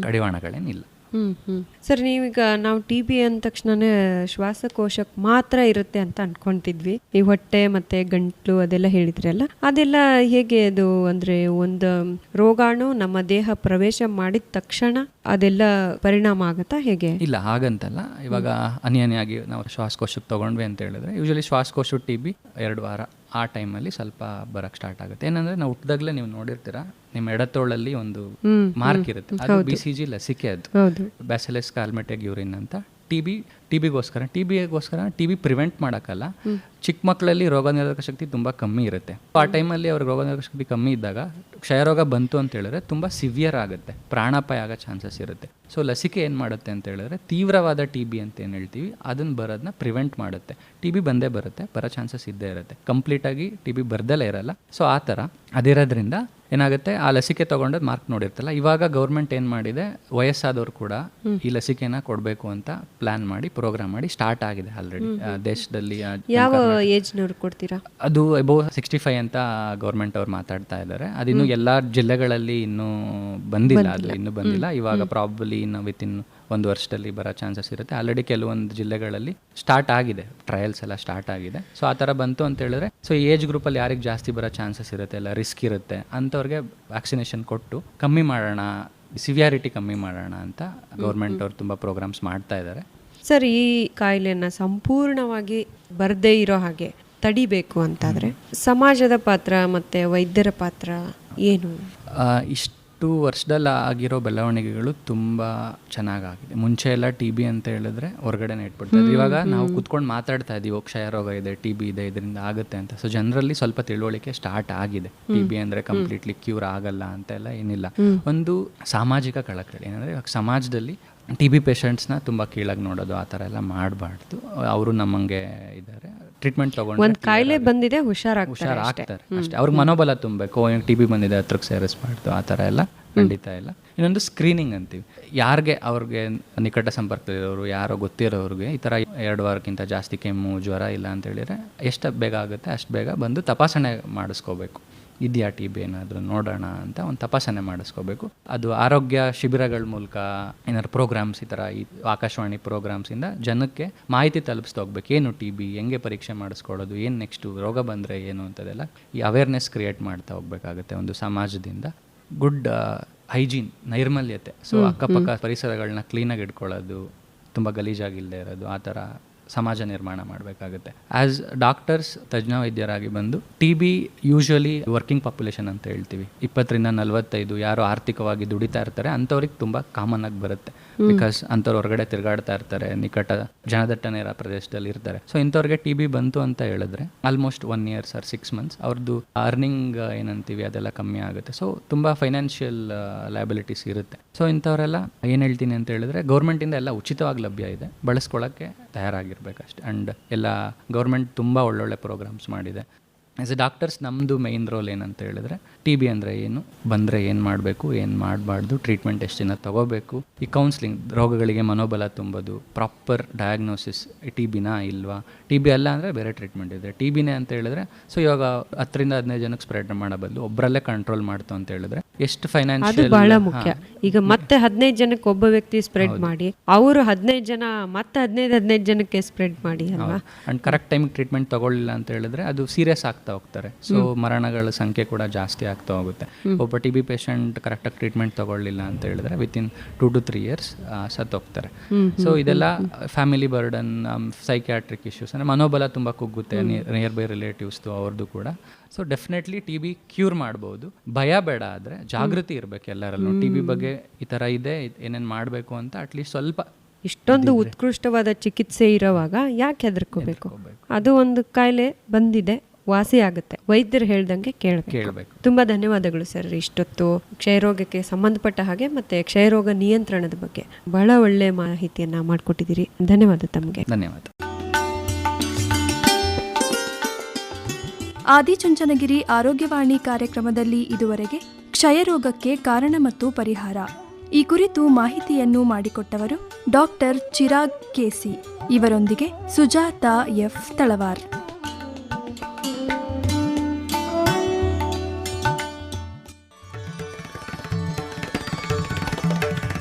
ಕಡಿವಾಣಗಳೇನಿಲ್ಲ ಸರ್ ನೀವೀಗ ನಾವು ಟಿ ಬಿ ಅಂದ ತಕ್ಷಣನೇ ಶ್ವಾಸಕೋಶಕ್ಕೆ ಮಾತ್ರ ಇರುತ್ತೆ ಅಂತ ಅನ್ಕೊಂತಿದ್ವಿ. ಈ ಹೊಟ್ಟೆ ಮತ್ತೆ ಗಂಟ್ಲು ಅದೆಲ್ಲ ಹೇಳಿದ್ರಲ್ಲ ಅದೆಲ್ಲ ಹೇಗೆ ಅದು ಅಂದ್ರೆ ಒಂದು ರೋಗಾಣು ನಮ್ಮ ದೇಹ ಪ್ರವೇಶ ಮಾಡಿದ ತಕ್ಷಣ ಅದೆಲ್ಲ ಪರಿಣಾಮ ಆಗತ್ತಾ ಹೇಗೆ? ಇಲ್ಲ ಹಾಗಂತಲ್ಲ. ಇವಾಗ ಅನಿಯನಿಯಾಗಿ ನಾವು ಶ್ವಾಸಕೋಶಕ್ಕೆ ತಗೊಂಡ್ವಿ ಅಂತ ಹೇಳಿದ್ರೆ ಯೂಶಲಿ ಶ್ವಾಸಕೋಶ ಟಿ ಬಿ ಎರಡು ವಾರ. ಆ ಟೈಮಲ್ಲಿ ಸ್ವಲ್ಪ ಬರಕ್ ಸ್ಟಾರ್ಟ್ ಆಗುತ್ತೆ. ಏನಂದ್ರೆ ನಾವು ಹುಟ್ಟಿದಾಗಲೇ ನೀವು ನೋಡಿರ್ತೀರಾ ನಿಮ್ಮ ಎಡತೋಳಲ್ಲಿ ಒಂದು ಮಾರ್ಕ್ ಇರುತ್ತೆ. ಅದು ಬಿ ಸಿ ಜಿ ಲಸಿಕೆ ಅದು. ಬ್ಯಾಸಿಲಸ್ ಕಾಲ್ಮೆಟೆಗ್ ಯೂರಿನ್ ಅಂತ. ಟಿ ಬಿ ಟಿ ಬಿಗೋಸ್ಕರ ಟಿ ಬಿಗೋಸ್ಕರ ಟಿ ಬಿ ಪ್ರಿವೆಂಟ್ ಮಾಡೋಕ್ಕಲ್ಲ. ಚಿಕ್ಕ ಮಕ್ಕಳಲ್ಲಿ ರೋಗ ನಿರೋಧಕ ಶಕ್ತಿ ತುಂಬ ಕಮ್ಮಿ ಇರುತ್ತೆ. ಆ ಟೈಮಲ್ಲಿ ಅವ್ರಿಗೆ ರೋಗ ನಿರೋಧಕ ಶಕ್ತಿ ಕಮ್ಮಿ ಇದ್ದಾಗ ಕ್ಷಯರೋಗ ಬಂತು ಅಂತ ಹೇಳಿದ್ರೆ ತುಂಬ ಸಿವಿಯರ್ ಆಗುತ್ತೆ. ಪ್ರಾಣಾಪಾಯ ಆಗೋ ಚಾನ್ಸಸ್ ಇರುತ್ತೆ. ಸೊ ಲಸಿಕೆ ಏನು ಮಾಡುತ್ತೆ ಅಂತ ಹೇಳಿದ್ರೆ ತೀವ್ರವಾದ ಟಿ ಬಿ ಅಂತ ಏನು ಹೇಳ್ತೀವಿ ಅದನ್ನು ಬರೋದನ್ನ ಪ್ರಿವೆಂಟ್ ಮಾಡುತ್ತೆ. ಟಿ ಬಿ ಬಂದೇ ಬರುತ್ತೆ ಬರೋ ಚಾನ್ಸಸ್ ಇದ್ದೇ ಇರುತ್ತೆ. ಕಂಪ್ಲೀಟಾಗಿ ಟಿ ಬಿ ಬರ್ದಲ್ಲೇ ಇರಲ್ಲ. ಸೊ ಆ ಥರ ಅದಿರೋದ್ರಿಂದ ಏನಾಗುತ್ತೆ ಆ ಲಸಿಕೆ ತಗೊಂಡದ್ ಮಾರ್ಕ್ ನೋಡಿರ್ತಲ್ಲ ಇವಾಗ ಗೌರ್ಮೆಂಟ್ ಏನು ಮಾಡಿದೆ ವಯಸ್ಸಾದವ್ರು ಕೂಡ ಈ ಲಸಿಕೆನ ಕೊಡಬೇಕು ಅಂತ ಪ್ಲಾನ್ ಮಾಡಿ ಪ್ರೋಗ್ರಾಮ್ ಮಾಡಿ ಸ್ಟಾರ್ಟ್ ಆಗಿದೆ ಆಲ್ರೆಡಿ ದೇಶದಲ್ಲಿ ಯಾವ ಕೊಡ್ತೀರಾ? ಅದು ಎಬೋ ಸಿಕ್ಸ್ಟಿ ಫೈವ್ ಅಂತ ಗೌರ್ಮೆಂಟ್ ಅವ್ರು ಮಾತಾಡ್ತಾ ಇದ್ದಾರೆ. ಅದಿನ್ನು ಎಲ್ಲ ಜಿಲ್ಲೆಗಳಲ್ಲಿ ಇನ್ನೂ ಬಂದಿಲ್ಲ ಅದು ಇನ್ನೂ ಬಂದಿಲ್ಲ. ಇವಾಗ ಪ್ರಾಬಲಿ ಇನ್ನು ವಿತ್ ಇನ್ ಒಂದು ವರ್ಷದಲ್ಲಿ ಬರೋ ಚಾನ್ಸಸ್ ಇರುತ್ತೆ. ಆಲ್ರೆಡಿ ಕೆಲವೊಂದು ಜಿಲ್ಲೆಗಳಲ್ಲಿ ಸ್ಟಾರ್ಟ್ ಆಗಿದೆ. ಟ್ರಯಲ್ಸ್ ಎಲ್ಲ ಸ್ಟಾರ್ಟ್ ಆಗಿದೆ. ಸೊ ಆ ಥರ ಬಂತು ಅಂತ ಹೇಳಿದ್ರೆ ಸೊ ಏಜ್ ಗ್ರೂಪಲ್ಲಿ ಯಾರಿಗೆ ಜಾಸ್ತಿ ಬರೋ ಚಾನ್ಸಸ್ ಇರುತ್ತೆ ಎಲ್ಲ ರಿಸ್ಕ್ ಇರುತ್ತೆ ಅಂಥವ್ರಿಗೆ ವ್ಯಾಕ್ಸಿನೇಷನ್ ಕೊಟ್ಟು ಕಮ್ಮಿ ಮಾಡೋಣ ಸಿವಿಯಾರಿಟಿ ಕಮ್ಮಿ ಮಾಡೋಣ ಅಂತ ಗೌರ್ಮೆಂಟ್ ಅವರು ತುಂಬ ಪ್ರೋಗ್ರಾಮ್ಸ್ ಮಾಡ್ತಾ ಇದ್ದಾರೆ ಸರ್ ಈ ಕಾಯಿಲೆಯನ್ನು ಸಂಪೂರ್ಣವಾಗಿ ಬರದೇ ಇರೋ ಹಾಗೆ ತಡಿಬೇಕು ಅಂತಾದರೆ ಸಮಾಜದ ಪಾತ್ರ ಮತ್ತೆ ವೈದ್ಯರ ಪಾತ್ರ ಏನು? ಆ, ಇಷ್ಟು ವರ್ಷದಲ್ಲಿ ಆಗಿರೋ ಬೆಳವಣಿಗೆಗಳು ತುಂಬ ಚೆನ್ನಾಗಾಗಿದೆ. ಮುಂಚೆ ಎಲ್ಲ ಟಿ ಬಿ ಅಂತ ಹೇಳಿದ್ರೆ ಹೊರಗಡೆನೆ ಇಟ್ಬಿಡ್ತಾರೆ ಇವಾಗ ನಾವು ಕುತ್ಕೊಂಡು ಮಾತಾಡ್ತಾ ಇದೀವಿ "ಓ, ಕ್ಷಯ ರೋಗ ಇದೆ ಟಿ ಬಿ ಇದೆ ಇದರಿಂದ ಆಗುತ್ತೆ ಅಂತ. ಸೊ ಜನರಲ್ಲಿ ಸ್ವಲ್ಪ ತಿಳುವಳಿಕೆ ಸ್ಟಾರ್ಟ್ ಆಗಿದೆ. ಟಿ ಬಿ ಅಂದರೆ ಕಂಪ್ಲೀಟ್ಲಿ ಕ್ಯೂರ್ ಆಗಲ್ಲ ಅಂತೆಲ್ಲ ಏನಿಲ್ಲ. ಒಂದು ಸಾಮಾಜಿಕ ಕಳಕಳಿ ಏನಂದರೆ ಇವಾಗ ಸಮಾಜದಲ್ಲಿ ಟಿ ಬಿ ಪೇಷಂಟ್ಸ್ನ ತುಂಬ ಕೀಳಾಗಿ ನೋಡೋದು ಆ ಥರ ಎಲ್ಲ ಮಾಡಬಾರ್ದು. ಅವರು ನಮ್ಮಂಗೆ ಇದ್ದಾರೆ. ಟ್ರೀಟ್ಮೆಂಟ್ ತಗೊಂಡು ಒಂದು ಕಾಯಿಲೆ ಬಂದಿದೆ ಹುಷಾರಾಗ್ತಾರೆ ಹುಷಾರಾಗ್ತಾರೆ ಅಷ್ಟೇ. ಅವ್ರಿಗೆ ಮನೋಬಲ ತುಂಬಬೇಕು. ಟಿ ಬಿ ಬಂದಿದೆ ಹತ್ರಕ್ಕೆ ಸೇರಿಸ್ಬಾರ್ದು ಆ ಥರ ಎಲ್ಲ ಖಂಡಿತ ಇಲ್ಲ. ಇನ್ನೊಂದು ಸ್ಕ್ರೀನಿಂಗ್ ಅಂತೀವಿ. ಯಾರಿಗೆ ಅವ್ರಿಗೆ ನಿಕಟ ಸಂಪರ್ಕದವರು ಯಾರೋ ಗೊತ್ತಿರೋರಿಗೆ ಈ ಥರ ಎರಡು ವಾರಕ್ಕಿಂತ ಜಾಸ್ತಿ ಕೆಮ್ಮು ಜ್ವರ ಇಲ್ಲ ಅಂತ ಹೇಳಿದರೆ ಎಷ್ಟು ಬೇಗ ಆಗುತ್ತೆ ಅಷ್ಟು ಬೇಗ ಬಂದು ತಪಾಸಣೆ ಮಾಡಿಸ್ಕೋಬೇಕು. ಇದೆಯಾ ಟಿ ಬಿ ಏನಾದರೂ ನೋಡೋಣ ಅಂತ ಒಂದು ತಪಾಸಣೆ ಮಾಡಿಸ್ಕೋಬೇಕು. ಅದು ಆರೋಗ್ಯ ಶಿಬಿರಗಳ ಮೂಲಕ ಏನಾದ್ರು ಪ್ರೋಗ್ರಾಮ್ಸ್ ಈ ಥರ ಈ ಆಕಾಶವಾಣಿ ಪ್ರೋಗ್ರಾಮ್ಸಿಂದ ಜನಕ್ಕೆ ಮಾಹಿತಿ ತಲುಪಿಸ್ತಾ ಹೋಗ್ಬೇಕು. ಏನು ಟಿ ಬಿ ಹೆಂಗೆ ಪರೀಕ್ಷೆ ಮಾಡಿಸ್ಕೊಳ್ಳೋದು ಏನು ನೆಕ್ಸ್ಟು ರೋಗ ಬಂದರೆ ಏನು ಅಂತದೆಲ್ಲ ಈ ಅವೇರ್ನೆಸ್ ಕ್ರಿಯೇಟ್ ಮಾಡ್ತಾ ಹೋಗ್ಬೇಕಾಗುತ್ತೆ ಒಂದು ಸಮಾಜದಿಂದ. Good hygiene ನೈರ್ಮಲ್ಯತೆ. ಸೊ ಅಕ್ಕಪಕ್ಕ ಪರಿಸರಗಳನ್ನ ಕ್ಲೀನಾಗಿ ಇಟ್ಕೊಳ್ಳೋದು ತುಂಬ ಗಲೀಜಾಗಿಲ್ಲದೆ ಇರೋದು ಆ ಥರ ಸಮಾಜ ನಿರ್ಮಾಣ ಮಾಡಬೇಕಾಗುತ್ತೆ. ಆ್ಯಸ್ ಡಾಕ್ಟರ್ಸ್ ತಜ್ಞ ವೈದ್ಯರಾಗಿ ಬಂದು T B usually working population ಅಂತ ಹೇಳ್ತೀವಿ. ಇಪ್ಪತ್ತರಿಂದ ನಲವತ್ತೈದು ಯಾರು ಆರ್ಥಿಕವಾಗಿ ದುಡಿತಾ ಇರ್ತಾರೆ, ಅಂಥವ್ರಿಗೆ ತುಂಬ ಕಾಮನ್ ಆಗಿ ಬರುತ್ತೆ. ಬಿಕಾಸ್ ಅಂಥವ್ರು ಹೊರಗಡೆ ತಿರುಗಾಡ್ತಾ ಇರ್ತಾರೆ, ನಿಕಟ ಜನದಟ್ಟಣೆ ಇರೋ ಪ್ರದೇಶದಲ್ಲಿ ಇರ್ತಾರೆ. ಸೊ ಇಂಥವ್ರಿಗೆ ಟಿ ಬಿ ಬಂತು ಅಂತ ಹೇಳಿದ್ರೆ almost one years or six months ಅವ್ರದ್ದು ಅರ್ನಿಂಗ್ ಏನಂತೀವಿ ಅದೆಲ್ಲ ಕಮ್ಮಿ ಆಗುತ್ತೆ. ಸೊ ತುಂಬ ಫೈನಾನ್ಷಿಯಲ್ ಲಯಬಿಲಿಟೀಸ್ ಇರುತ್ತೆ. ಸೊ ಇಂಥವರೆಲ್ಲ ಏನು ಹೇಳ್ತೀನಿ ಅಂತ ಹೇಳಿದ್ರೆ ಗೌರ್ಮೆಂಟಿಂದ ಎಲ್ಲ ಉಚಿತವಾಗಿ ಲಭ್ಯ ಇದೆ. ಬಳಸ್ಕೊಳ್ಳೋಕ್ಕೆ ತಯಾರಾಗಿರ್ಬೇಕಷ್ಟೆ. ಆ್ಯಂಡ್ ಎಲ್ಲ ಗೌರ್ಮೆಂಟ್ ತುಂಬ ಒಳ್ಳೊಳ್ಳೆ ಪ್ರೋಗ್ರಾಮ್ಸ್ ಮಾಡಿದೆ. ಆ್ಯಸ್ ಎ ಡಾಕ್ಟರ್ಸ್ ನಮ್ಮದು ಮೈನ್ ರೋಲ್ ಏನಂತ ಹೇಳಿದ್ರೆ ಟಿ ಬಿ ಅಂದರೆ ಏನು ಬಂದರೆ ಏನು ಮಾಡಬೇಕು ಏನು ಮಾಡಬಾರ್ದು ಟ್ರೀಟ್ಮೆಂಟ್ ಎಷ್ಟು ದಿನ ತಗೋಬೇಕು. ಈ ಕೌನ್ಸ್ಲಿಂಗ್ ರೋಗಗಳಿಗೆ ಮನೋಬಲ ತುಂಬೋದು ಪ್ರಾಪರ್ ಡಯಾಗ್ನೋಸಿಸ್ ಟಿ ಬಿನಾ ಇಲ್ವಾ? ಟಿ ಬಿ ಅಲ್ಲ ಅಂದರೆ ಬೇರೆ ಟ್ರೀಟ್ಮೆಂಟ್ ಇದೆ. ಟಿ ಬಿನೇ ಅಂತ ಹೇಳಿದ್ರೆ ಸೊ ಇವಾಗ ಹತ್ತರಿಂದ ಹದಿನೈದು ಜನಕ್ಕೆ ಸ್ಪ್ರೆಡ್ ಮಾಡೋ ಬದಲು ಒಬ್ಬರಲ್ಲೇ ಕಂಟ್ರೋಲ್ ಮಾಡ್ತು ಅಂತ ಹೇಳಿದ್ರೆ ಎಷ್ಟು ಅದು ಫೈನಾನ್ಷಿಯಲ್ ಬಹಳ ಮುಖ್ಯ. ಈಗ ಮತ್ತೆ ಹದಿನೈದು ಜನಕ್ಕೆ ಒಬ್ಬ ವ್ಯಕ್ತಿ ಸ್ಪ್ರೆಡ್ ಮಾಡಿ ಅವರು ಹದಿನೈದು ಜನ ಮತ್ತೆ ಹದಿನೈದು ಹದಿನೈದು ಜನಕ್ಕೆ ಸ್ಪ್ರೆಡ್ ಮಾಡಿ ಅಲ್ವಾ? ಅಂಡ್ ಕರೆಕ್ಟ್ ಟೈಮಿಗೆ ಟ್ರೀಟ್ಮೆಂಟ್ ತಗೊಳ್ಳಿಲ್ಲ ಅಂತ ಹೇಳಿದ್ರೆ ಅದು ಸೀರಿಯಸ್ ಆಗ್ತಾ ಹೋಗ್ತಾರೆ. ಸೊ ಮರಣಗಳ ಸಂಖ್ಯೆ ಕೂಡ ಜಾಸ್ತಿ ಆಗ್ತಾ ಹೋಗುತ್ತೆ. ಒಬ್ಬ ಟಿ ಬಿ ಪೇಷಂಟ್ ಕರೆಕ್ಟಾಗಿ ಟ್ರೀಟ್ಮೆಂಟ್ ತಗೊಳ್ಳಿಲ್ಲ ಅಂತ ಹೇಳಿದ್ರೆ within two two three years ಸತ್ತೋಗ್ತಾರೆ. So ಇದೆಲ್ಲ ಫ್ಯಾಮಿಲಿ ಬರ್ಡನ್ ಸೈಕ್ಯಾಟ್ರಿಕ್ ಇಶ್ಯೂಸ್ ಅಂದರೆ ಮನೋಬಲ ತುಂಬ ಕುಗ್ಗುತ್ತೆ ನಿಯರ್ ಬೈ ರಿಲೇಟಿವ್ಸ್ದು ಅವ್ರದ್ದು ಕೂಡ. So definitely T B cure ಮಾಡ್ಬೋದು. ಭಯ ಬೇಡ ಆದರೆ ಜಾಗೃತಿ ಇರಬೇಕು ಎಲ್ಲರಲ್ಲೂ. ಟಿ ಬಿ ಬಗ್ಗೆ ಈ ಥರ ಇದೆ ಏನೇನು ಮಾಡಬೇಕು ಅಂತ ಅಟ್ಲೀಸ್ಟ್ ಸ್ವಲ್ಪ ಇಷ್ಟೊಂದು ಉತ್ಕೃಷ್ಟವಾದ ಚಿಕಿತ್ಸೆ ಇರುವಾಗ ಯಾಕೆ ಹೆದರ್ಕೋಬೇಕು. ಅದು ಒಂದು ಕಾಯಿಲೆ ಬಂದಿದೆ ವಾಸಿ ಆಗುತ್ತೆ. ವೈದ್ಯರು ಹೇಳ್ದಂಗೆ ಕೇಳಬೇಕು. ಕೇಳಬೇಕು. ತುಂಬಾ ಧನ್ಯವಾದಗಳು ಸರ್ ಇಷ್ಟೊತ್ತು ಕ್ಷಯರೋಗಕ್ಕೆ ಸಂಬಂಧಪಟ್ಟ ಹಾಗೆ ಮತ್ತೆ ಕ್ಷಯರೋಗ ನಿಯಂತ್ರಣದ ಬಗ್ಗೆ. ಬಹಳ ಒಳ್ಳೆ ಮಾಹಿತಿಯನ್ನ ಮಾಡಿಕೊಟ್ಟಿದ್ದೀರಿ. ಧನ್ಯವಾದ ತಮಗೆ. ಧನ್ಯವಾದ. ಆದಿಚುಂಚನಗಿರಿ ಆರೋಗ್ಯವಾಣಿ ಕಾರ್ಯಕ್ರಮದಲ್ಲಿ ಇದುವರೆಗೆ ಕ್ಷಯರೋಗಕ್ಕೆ ಕಾರಣ ಮತ್ತು ಪರಿಹಾರ. ಈ ಕುರಿತು ಮಾಹಿತಿಯನ್ನು ಮಾಡಿಕೊಟ್ಟವರು ಡಾಕ್ಟರ್ ಚಿರಾಗ್ ಕೆಸಿ ಇವರೊಂದಿಗೆ ಸುಜಾತಾ ಎಫ್ ತಳವಾರ್.